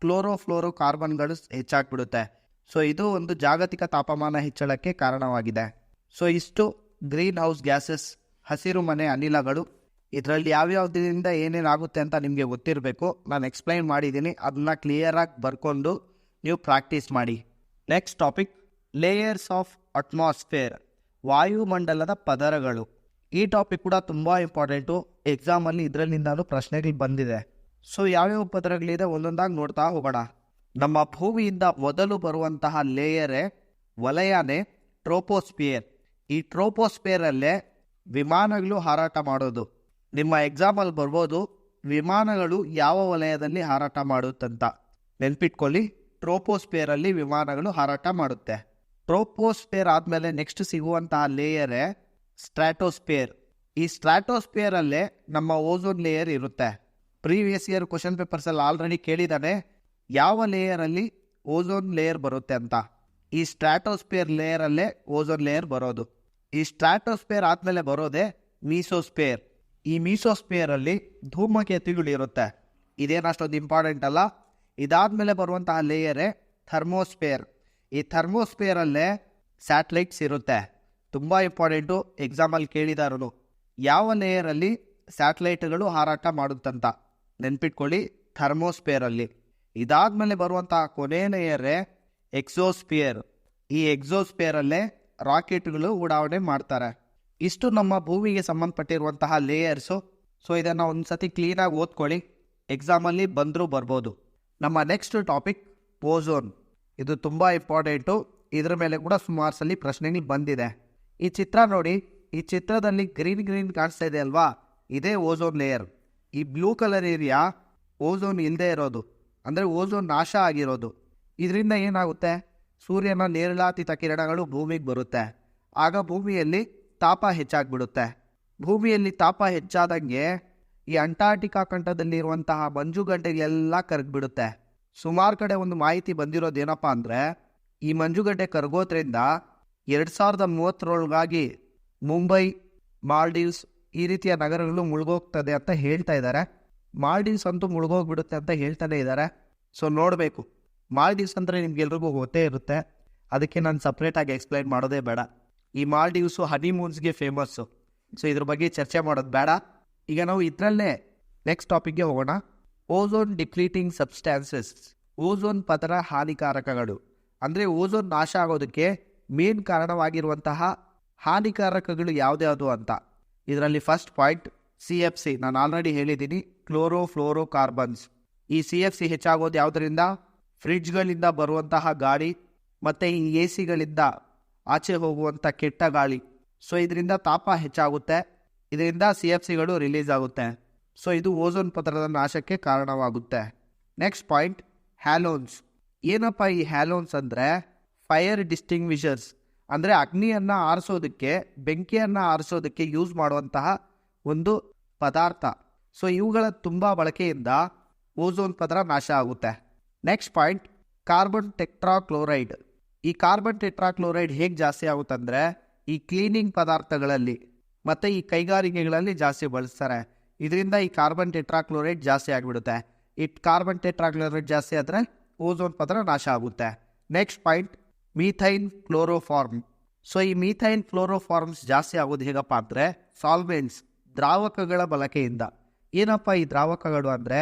A: ಕ್ಲೋರೋಫ್ಲೋರೋ ಕಾರ್ಬನ್ಗಳು ಹೆಚ್ಚಾಗ್ಬಿಡುತ್ತೆ. ಸೊ, ಇದು ಒಂದು ಜಾಗತಿಕ ತಾಪಮಾನ ಹೆಚ್ಚಳಕ್ಕೆ ಕಾರಣವಾಗಿದೆ. ಸೊ, ಇಷ್ಟು ಗ್ರೀನ್ ಹೌಸ್ ಗ್ಯಾಸಸ್ ಹಸಿರು ಮನೆ ಅನಿಲಗಳು. ಇದರಲ್ಲಿ ಯಾವ್ಯಾವುದರಿಂದ ಏನೇನಾಗುತ್ತೆ ಅಂತ ನಿಮಗೆ ಗೊತ್ತಿರಬೇಕು. ನಾನು ಎಕ್ಸ್ಪ್ಲೈನ್ ಮಾಡಿದ್ದೀನಿ ಅದನ್ನ ಕ್ಲಿಯರಾಗಿ ಬರ್ಕೊಂಡು ನೀವು ಪ್ರಾಕ್ಟೀಸ್ ಮಾಡಿ. Next topic layers of atmosphere ವಾಯುಮಂಡಲದ ಪದರಗಳು. ಈ ಟಾಪಿಕ್ ಕೂಡ ತುಂಬ ಇಂಪಾರ್ಟೆಂಟು ಎಕ್ಸಾಮಲ್ಲಿ ಇದರಲ್ಲಿಂದಾನು ಪ್ರಶ್ನೆಗಳು ಬಂದಿದೆ. ಸೊ ಯಾವ್ಯಾವ ಪದರಗಳಿದೆ ಒಂದೊಂದಾಗಿ ನೋಡ್ತಾ ಹೋಗೋಣ. ನಮ್ಮ ಭೂಮಿಯಿಂದ ಮೊದಲು ಬರುವಂತಹ ಲೇಯರೇ ವಲಯನೇ ಟ್ರೋಪೋಸ್ಪಿಯರ್ ಈ ಟ್ರೋಪೋಸ್ಪಿಯರಲ್ಲೇ ವಿಮಾನಗಳು ಹಾರಾಟ ಮಾಡೋದು. ನಿಮ್ಮ ಎಕ್ಸಾಮಲ್ಲಿ ಬರ್ಬೋದು, ವಿಮಾನಗಳು ಯಾವ ವಲಯದಲ್ಲಿ ಹಾರಾಟ ಮಾಡುತ್ತಂತ. ನೆನ್ಪಿಟ್ಕೊಳ್ಳಿ ಟ್ರೋಪೋಸ್ಪಿಯರಲ್ಲಿ ವಿಮಾನಗಳು ಹಾರಾಟ ಮಾಡುತ್ತೆ. ಟ್ರೋಪೋಸ್ಪೇರ್ ಆದಮೇಲೆ ನೆಕ್ಸ್ಟ್ ಸಿಗುವಂತಹ ಲೇಯರೇ ಸ್ಟ್ರಾಟೋಸ್ಪೇರ್ ಈ ಸ್ಟ್ರಾಟೋಸ್ಪಿಯರಲ್ಲೇ ನಮ್ಮ ಓಝೋನ್ ಲೇಯರ್ ಇರುತ್ತೆ. ಪ್ರೀವಿಯಸ್ ಇಯರ್ ಕ್ವಶನ್ ಪೇಪರ್ಸಲ್ಲಿ ಆಲ್ರೆಡಿ ಕೇಳಿದ್ದಾನೆ ಯಾವ ಲೇಯರಲ್ಲಿ ಓಝೋನ್ ಲೇಯರ್ ಬರುತ್ತೆ ಅಂತ. ಈ ಸ್ಟ್ರಾಟೋಸ್ಪಿಯರ್ ಲೇಯರಲ್ಲೇ ಓಝೋನ್ ಲೇಯರ್ ಬರೋದು. ಈ ಸ್ಟ್ರಾಟೋಸ್ಪೇರ್ ಆದಮೇಲೆ ಬರೋದೇ ಮೀಸೋಸ್ಪೇರ್ ಈ ಮೀಸೋಸ್ಪಿಯರಲ್ಲಿ ಧೂಮಕೇತುಗಳು ಇರುತ್ತೆ. ಇದೇನು ಅಷ್ಟೊಂದು ಇಂಪಾರ್ಟೆಂಟ್ ಅಲ್ಲ? ಇದಾದಮೇಲೆ ಬರುವಂತಹ ಲೇಯರೇ ಥರ್ಮೋಸ್ಪೇರ್ ಈ ಥರ್ಮೋಸ್ಪಿಯರಲ್ಲೇ ಸ್ಯಾಟಲೈಟ್ಸ್ ಇರುತ್ತೆ. ತುಂಬ ಇಂಪಾರ್ಟೆಂಟು ಎಕ್ಸಾಮಲ್ಲಿ ಕೇಳಿದಾರನು. ಯಾವ ಲೇಯರಲ್ಲಿ ಸ್ಯಾಟಲೈಟ್ಗಳು ಹಾರಾಟ ಮಾಡುತ್ತಂತ ನೆನ್ಪಿಟ್ಕೊಳ್ಳಿ ಥರ್ಮೋಸ್ಪಿಯರಲ್ಲಿ ಇದಾದ್ಮೇಲೆ ಬರುವಂತಹ ಕೊನೆ ಲೇಯರೇ ಎಕ್ಸೋಸ್ಪಿಯರ್ ಈ ಎಕ್ಸೋಸ್ಪಿಯರಲ್ಲೇ ರಾಕೆಟ್ಗಳು ಉಡಾವಣೆ ಮಾಡ್ತಾರೆ. ಇಷ್ಟು ನಮ್ಮ ಭೂಮಿಗೆ ಸಂಬಂಧಪಟ್ಟಿರುವಂತಹ ಲೇಯರ್ಸು. ಸೊ ಇದನ್ನು ಒಂದ್ಸತಿ ಕ್ಲೀನಾಗಿ ಓದ್ಕೊಳ್ಳಿ. ಎಕ್ಸಾಮಲ್ಲಿ ಬಂದರೂ ಬರ್ಬೋದು. ನಮ್ಮ ನೆಕ್ಸ್ಟ್ ಟಾಪಿಕ್ ಓಝೋನ್ ಇದು ತುಂಬ ಇಂಪಾರ್ಟೆಂಟು ಇದ್ರ ಮೇಲೆ ಕೂಡ ಸುಮಾರು ಸಲ ಪ್ರಶ್ನೆಗಳು ಬಂದಿದೆ. ಈ ಚಿತ್ರ ನೋಡಿ. ಈ ಚಿತ್ರದಲ್ಲಿ ಗ್ರೀನ್ ಗ್ರೀನ್ ಕಾಣಿಸ್ತಾ ಇದೆ ಅಲ್ವಾ? ಇದೇ ಓಝೋನ್ ಲೇಯರ್ ಈ ಬ್ಲೂ ಕಲರ್ ಏರಿಯಾ ಓಝೋನ್ ಇಲ್ಲದೆ ಇರೋದು. ಅಂದರೆ ಓಝೋನ್ ನಾಶ ಆಗಿರೋದು. ಇದರಿಂದ ಏನಾಗುತ್ತೆ? ಸೂರ್ಯನ ನೇರಳಾತೀತ ಕಿರಣಗಳು ಭೂಮಿಗೆ ಬರುತ್ತೆ. ಆಗ ಭೂಮಿಯಲ್ಲಿ ತಾಪ ಹೆಚ್ಚಾಗ್ಬಿಡುತ್ತೆ. ಭೂಮಿಯಲ್ಲಿ ತಾಪ ಹೆಚ್ಚಾದಂಗೆ ಈ ಅಂಟಾರ್ಟಿಕಾ ಖಂಡದಲ್ಲಿರುವಂತಹ ಮಂಜುಗಡ್ಡೆಗಳೆಲ್ಲ ಕರಗ್ಬಿಡುತ್ತೆ. ಸುಮಾರು ಕಡೆ ಒಂದು ಮಾಹಿತಿ ಬಂದಿರೋದೇನಪ್ಪ ಅಂದರೆ, ಈ ಮಂಜುಗಡ್ಡೆ ಕರಗೋದ್ರಿಂದ ಎರಡು ಸಾವಿರದ ಮೂವತ್ತರೊಳಗಾಗಿ ಮುಂಬೈ, ಮಾಲ್ಡೀವ್ಸ್ ಈ ರೀತಿಯ ನಗರಗಳು ಮುಳುಗೋಗ್ತದೆ ಅಂತ ಹೇಳ್ತಾ ಇದ್ದಾರೆ ಮಾಲ್ಡೀವ್ಸ್ ಅಂತೂ ಮುಳುಗೋಗ್ಬಿಡುತ್ತೆ ಅಂತ ಹೇಳ್ತಾನೆ ಇದ್ದಾರೆ ಸೊ ನೋಡಬೇಕು. ಮಾಲ್ಡೀವ್ಸ್ ಅಂದರೆ ನಿಮ್ಗೆಲ್ರಿಗೂ ಗೊತ್ತೇ ಇರುತ್ತೆ. ಅದಕ್ಕೆ ನಾನು ಸಪ್ರೇಟಾಗಿ ಎಕ್ಸ್ಪ್ಲೈನ್ ಮಾಡೋದೇ ಬೇಡ. ಈ ಮಾಲ್ಡೀವ್ಸು ಹನಿಮೂನ್ಸ್ಗೆ ಫೇಮಸ್ಸು ಸೊ ಇದ್ರ ಬಗ್ಗೆ ಚರ್ಚೆ ಮಾಡೋದು ಬೇಡ. ಈಗ ನಾವು ಇದರಲ್ಲೇ ನೆಕ್ಸ್ಟ್ ಟಾಪಿಕ್ಗೆ ಹೋಗೋಣ. ಓಝೋನ್ ಡಿಪ್ಲೀಟಿಂಗ್ ಸಬ್ಸ್ಟ್ಯಾನ್ಸಸ್ ಓಝೋನ್ ಪದರ ಹಾನಿಕಾರಕಗಳು. ಅಂದರೆ ಓಝೋನ್ ನಾಶ ಆಗೋದಕ್ಕೆ ಮೇನ್ ಕಾರಣವಾಗಿರುವಂತಹ ಹಾನಿಕಾರಕಗಳು ಯಾವುದ್ಯಾವುದು ಅಂತ. ಇದರಲ್ಲಿ first point C F C ನಾನು ಆಲ್ರೆಡಿ ಹೇಳಿದ್ದೀನಿ ಕ್ಲೋರೋ ಫ್ಲೋರೋ ಕಾರ್ಬನ್ಸ್ ಈ ಸಿ ಎಫ್ ಸಿ ಹೆಚ್ಚಾಗೋದು ಯಾವುದರಿಂದ? ಫ್ರಿಡ್ಜ್ಗಳಿಂದ ಬರುವಂತಹ ಗಾಳಿ ಮತ್ತು ಈ ಎ ಸಿಗಳಿಂದ ಆಚೆ ಹೋಗುವಂಥ ಕೆಟ್ಟ ಗಾಳಿ. ಸೊ, ಇದರಿಂದ ತಾಪ ಹೆಚ್ಚಾಗುತ್ತೆ. ಇದರಿಂದ ಸಿ ಎಫ್ ಸಿಗಳು ರಿಲೀಸ್ ಆಗುತ್ತೆ. ಸೊ, ಇದು ಓಝೋನ್ ಪದರದ ನಾಶಕ್ಕೆ ಕಾರಣವಾಗುತ್ತೆ. Next point, halons. ಏನಪ್ಪ ಈ ಹ್ಯಾಲೋನ್ಸ್ ಅಂದರೆ? Fire distinguishers. ಅಂದರೆ ಅಗ್ನಿಯನ್ನು ಆರಿಸೋದಕ್ಕೆ, ಬೆಂಕಿಯನ್ನು ಆರಿಸೋದಕ್ಕೆ ಯೂಸ್ ಮಾಡುವಂತಹ ಒಂದು ಪದಾರ್ಥ. ಸೊ, ಇವುಗಳ ತುಂಬ ಬಳಕೆಯಿಂದ ಓಝೋನ್ ಪದರ ನಾಶ ಆಗುತ್ತೆ. ನೆಕ್ಸ್ಟ್ ಪಾಯಿಂಟ್ ಕಾರ್ಬನ್ ಟೆಟ್ರಾಕ್ಲೋರೈಡ್ ಈ ಕಾರ್ಬನ್ ಟೆಟ್ರಾಕ್ಲೋರೈಡ್ ಹೇಗೆ ಜಾಸ್ತಿ ಆಗುತ್ತಂದರೆ ಈ ಕ್ಲೀನಿಂಗ್ ಪದಾರ್ಥಗಳಲ್ಲಿ, ಮತ್ತು ಈ ಕೈಗಾರಿಕೆಗಳಲ್ಲಿ ಜಾಸ್ತಿ ಬಳಸ್ತಾರೆ. ಇದರಿಂದ ಈ ಕಾರ್ಬನ್ ಟೆಟ್ರಾಕ್ಲೋರೈಡ್ ಜಾಸ್ತಿ ಆಗಿಬಿಡುತ್ತೆ. ಈ ಕಾರ್ಬನ್ ಟೆಟ್ರಾಕ್ಲೋರೈಡ್ ಜಾಸ್ತಿ ಆದರೆ ಓಝೋನ್ ಪದರ ನಾಶ ಆಗುತ್ತೆ. Next point methane chloroform so ಈ ಮೀಥೈನ್ ಕ್ಲೋರೋಫಾರ್ಮ್ಸ್ ಜಾಸ್ತಿ ಆಗೋದು ಹೇಗಪ್ಪ ಅಂದರೆ ಸಾಲ್ವೆಂಟ್ಸ್ ದ್ರಾವಕಗಳ ಬಳಕೆಯಿಂದ. ಏನಪ್ಪ ಈ ದ್ರಾವಕಗಳು ಅಂದರೆ?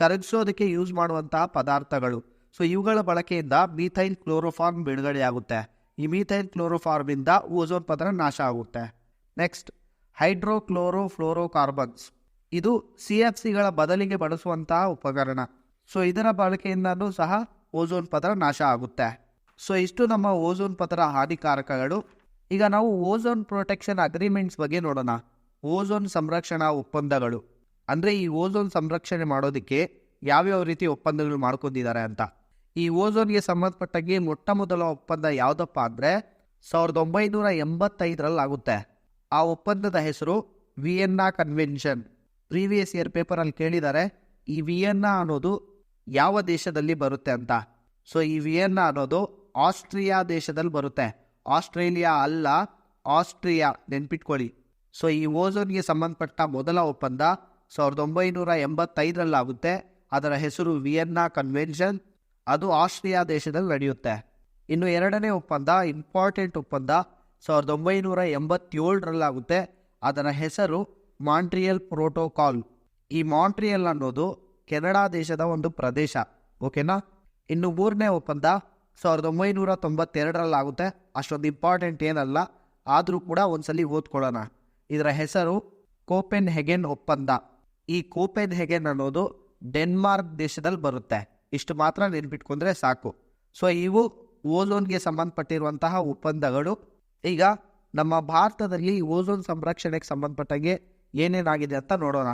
A: ಕರಗಿಸೋದಕ್ಕೆ ಯೂಸ್ ಮಾಡುವಂತಹ ಪದಾರ್ಥಗಳು. ಸೊ ಇವುಗಳ ಬಳಕೆಯಿಂದ ಮೀಥೈನ್ ಕ್ಲೋರೋಫಾರ್ಮ್ ಬಿಡುಗಡೆ ಆಗುತ್ತೆ ಈ ಮೀಥೈನ್ ಕ್ಲೋರೋಫಾರ್ಮಿಂದ ಓಝೋನ್ ಪದರ ನಾಶ ಆಗುತ್ತೆ. ನೆಕ್ಸ್ಟ್ ಹೈಡ್ರೋಕ್ಲೋರೋ ಫ್ಲೋರೋಕಾರ್ಬನ್ಸ್ ಇದು ಸಿ ಎಫ್ ಸಿಗಳ ಬದಲಿಗೆ ಬಳಸುವಂತಹ ಉಪಕರಣ. ಸೊ ಇದರ ಬಳಕೆಯಿಂದನೂ ಸಹ ಓಝೋನ್ ಪದರ ನಾಶ ಆಗುತ್ತೆ. ಸೊ ಇಷ್ಟು ನಮ್ಮ ಓಝೋನ್ ಪದರ ಹಾನಿಕಾರಕಗಳು. ಈಗ ನಾವು ಓಝೋನ್ ಪ್ರೊಟೆಕ್ಷನ್ ಅಗ್ರಿಮೆಂಟ್ಸ್ ಬಗ್ಗೆ ನೋಡೋಣ. ಓಝೋನ್ ಸಂರಕ್ಷಣಾ ಒಪ್ಪಂದಗಳು. ಅಂದರೆ ಈ ಓಝೋನ್ ಸಂರಕ್ಷಣೆ ಮಾಡೋದಕ್ಕೆ ಯಾವ್ಯಾವ ರೀತಿ ಒಪ್ಪಂದಗಳು ಮಾಡ್ಕೊಂಡಿದ್ದಾರೆ ಅಂತ. ಈ ಓಝೋನ್ಗೆ ಸಂಬಂಧಪಟ್ಟಾಗಿ ಮೊಟ್ಟ ಮೊದಲ ಒಪ್ಪಂದ ಯಾವುದಪ್ಪ ಅಂದರೆ ಸಾವಿರದ ಒಂಬೈನೂರ ಎಂಬತ್ತೈದರಲ್ಲಿ ಆಗುತ್ತೆ ಆ ಒಪ್ಪಂದದ ಹೆಸರು ವಿಯೆನ್ನಾ ಕನ್ವೆನ್ಷನ್. ಪ್ರೀವಿಯಸ್ ಇಯರ್ ಪೇಪರಲ್ಲಿ ಕೇಳಿದ್ದಾರೆ, ಈ ವಿಯೆನ್ನಾ ಅನ್ನೋದು ಯಾವ ದೇಶದಲ್ಲಿ ಬರುತ್ತೆ ಅಂತ. ಸೊ, ಈ ವಿಯೆನ್ನಾ ಅನ್ನೋದು ಆಸ್ಟ್ರಿಯಾ ದೇಶದಲ್ಲಿ ಬರುತ್ತೆ. ಆಸ್ಟ್ರೇಲಿಯಾ ಅಲ್ಲ, ಆಸ್ಟ್ರಿಯಾ ನೆನ್ಪಿಟ್ಕೊಳ್ಳಿ. ಸೊ, ಈ ಓಝೋನ್ಗೆ ಸಂಬಂಧಪಟ್ಟ ಮೊದಲ ಒಪ್ಪಂದ ಸಾವಿರದ ಒಂಬೈನೂರ ಎಂಬತ್ತೈದರಲ್ಲಾಗುತ್ತೆ. ಅದರ ಹೆಸರು ವಿಯೆನ್ನಾ ಕನ್ವೆನ್ಷನ್. ಅದು ಆಸ್ಟ್ರಿಯಾ ದೇಶದಲ್ಲಿ ನಡೆಯುತ್ತೆ. ಇನ್ನು ಎರಡನೇ ಒಪ್ಪಂದ, ಇಂಪಾರ್ಟೆಂಟ್ ಒಪ್ಪಂದ, ಸಾವಿರದ ಒಂಬೈನೂರ ಎಂಬತ್ತೇಳರಲ್ಲಾಗುತ್ತೆ. ಅದರ ಹೆಸರು ಮಾಂಟ್ರಿಯಲ್ ಪ್ರೋಟೋಕಾಲ್. ಈ ಮಾಂಟ್ರಿಯಲ್ ಅನ್ನೋದು ಕೆನಡಾ ದೇಶದ ಒಂದು ಪ್ರದೇಶ. ಓಕೆನಾ? ಇನ್ನು ಮೂರನೇ ಒಪ್ಪಂದ, ಸಾವಿರದ ಒಂಬೈನೂರ ತೊಂಬತ್ತೆರಡರಲ್ಲಾಗುತ್ತೆ. ಅಷ್ಟೊಂದು ಇಂಪಾರ್ಟೆಂಟ್ ಏನಲ್ಲ. ಆದರೂ ಕೂಡ ಒಂದ್ಸಲಿ ಓದ್ಕೊಳ್ಳೋಣ. ಇದರ ಹೆಸರು ಕೋಪೆನ್ ಹೆಗೆನ್ ಒಪ್ಪಂದ. ಈ ಕೋಪೆನ್ ಹೆಗೆನ್ ಅನ್ನೋದು ಡೆನ್ಮಾರ್ಕ್ ದೇಶದಲ್ಲಿ ಬರುತ್ತೆ. ಇಷ್ಟು ಮಾತ್ರ ನೆನ್ಪಿಟ್ಕೊಂಡ್ರೆ ಸಾಕು. ಸೊ ಇವು ಓಝೋನ್ಗೆ ಸಂಬಂಧಪಟ್ಟಿರುವಂತಹ ಒಪ್ಪಂದಗಳು. ಈಗ ನಮ್ಮ ಭಾರತದಲ್ಲಿ ಓಝೋನ್ ಸಂರಕ್ಷಣೆಗೆ ಸಂಬಂಧಪಟ್ಟಂಗೆ ಏನೇನಾಗಿದೆ ಅಂತ ನೋಡೋಣ.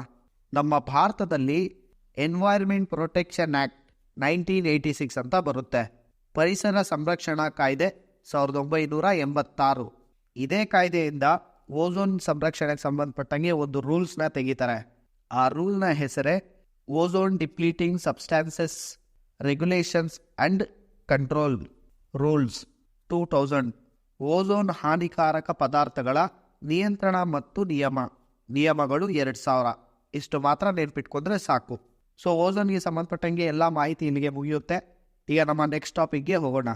A: ನಮ್ಮ ಭಾರತದಲ್ಲಿ environment protection act nineteen eighty six ಅಂತ ಬರುತ್ತೆ. ಪರಿಸರ ಸಂರಕ್ಷಣಾ ಕಾಯ್ದೆ ಸಾವಿರದ ಒಂಬೈನೂರ ಎಂಬತ್ತಾರು. ಇದೇ ಕಾಯ್ದೆಯಿಂದ ಓಝೋನ್ ಸಂರಕ್ಷಣೆಗೆ ಸಂಬಂಧಪಟ್ಟಂಗೆ ಒಂದು ರೂಲ್ಸ್ನ ತೆಗಿತಾರೆ. ಆ ರೂಲ್ನ ಹೆಸರೇ ozone depleting substances regulations and control rules. Two thousand. Ozone ಹಾನಿಕಾರಕ ಪದಾರ್ಥಗಳ ನಿಯಂತ್ರಣ ಮತ್ತು ನಿಯಮ. ನಿಯಮಗಳು ಎರಡು ಸಾವಿರ. ಇಷ್ಟು ಮಾತ್ರ ನೆನ್ಪಿಟ್ಕೊಂಡ್ರೆ ಸಾಕು. ಸೊ, ಓಝೋನ್ಗೆ ಸಂಬಂಧಪಟ್ಟಂಗೆ ಎಲ್ಲ ಮಾಹಿತಿ ಇಲ್ಲಿಗೆ ಮುಗಿಯುತ್ತೆ. ಈಗ ನಮ್ಮ ನೆಕ್ಸ್ಟ್ ಟಾಪಿಕ್ಗೆ ಹೋಗೋಣ.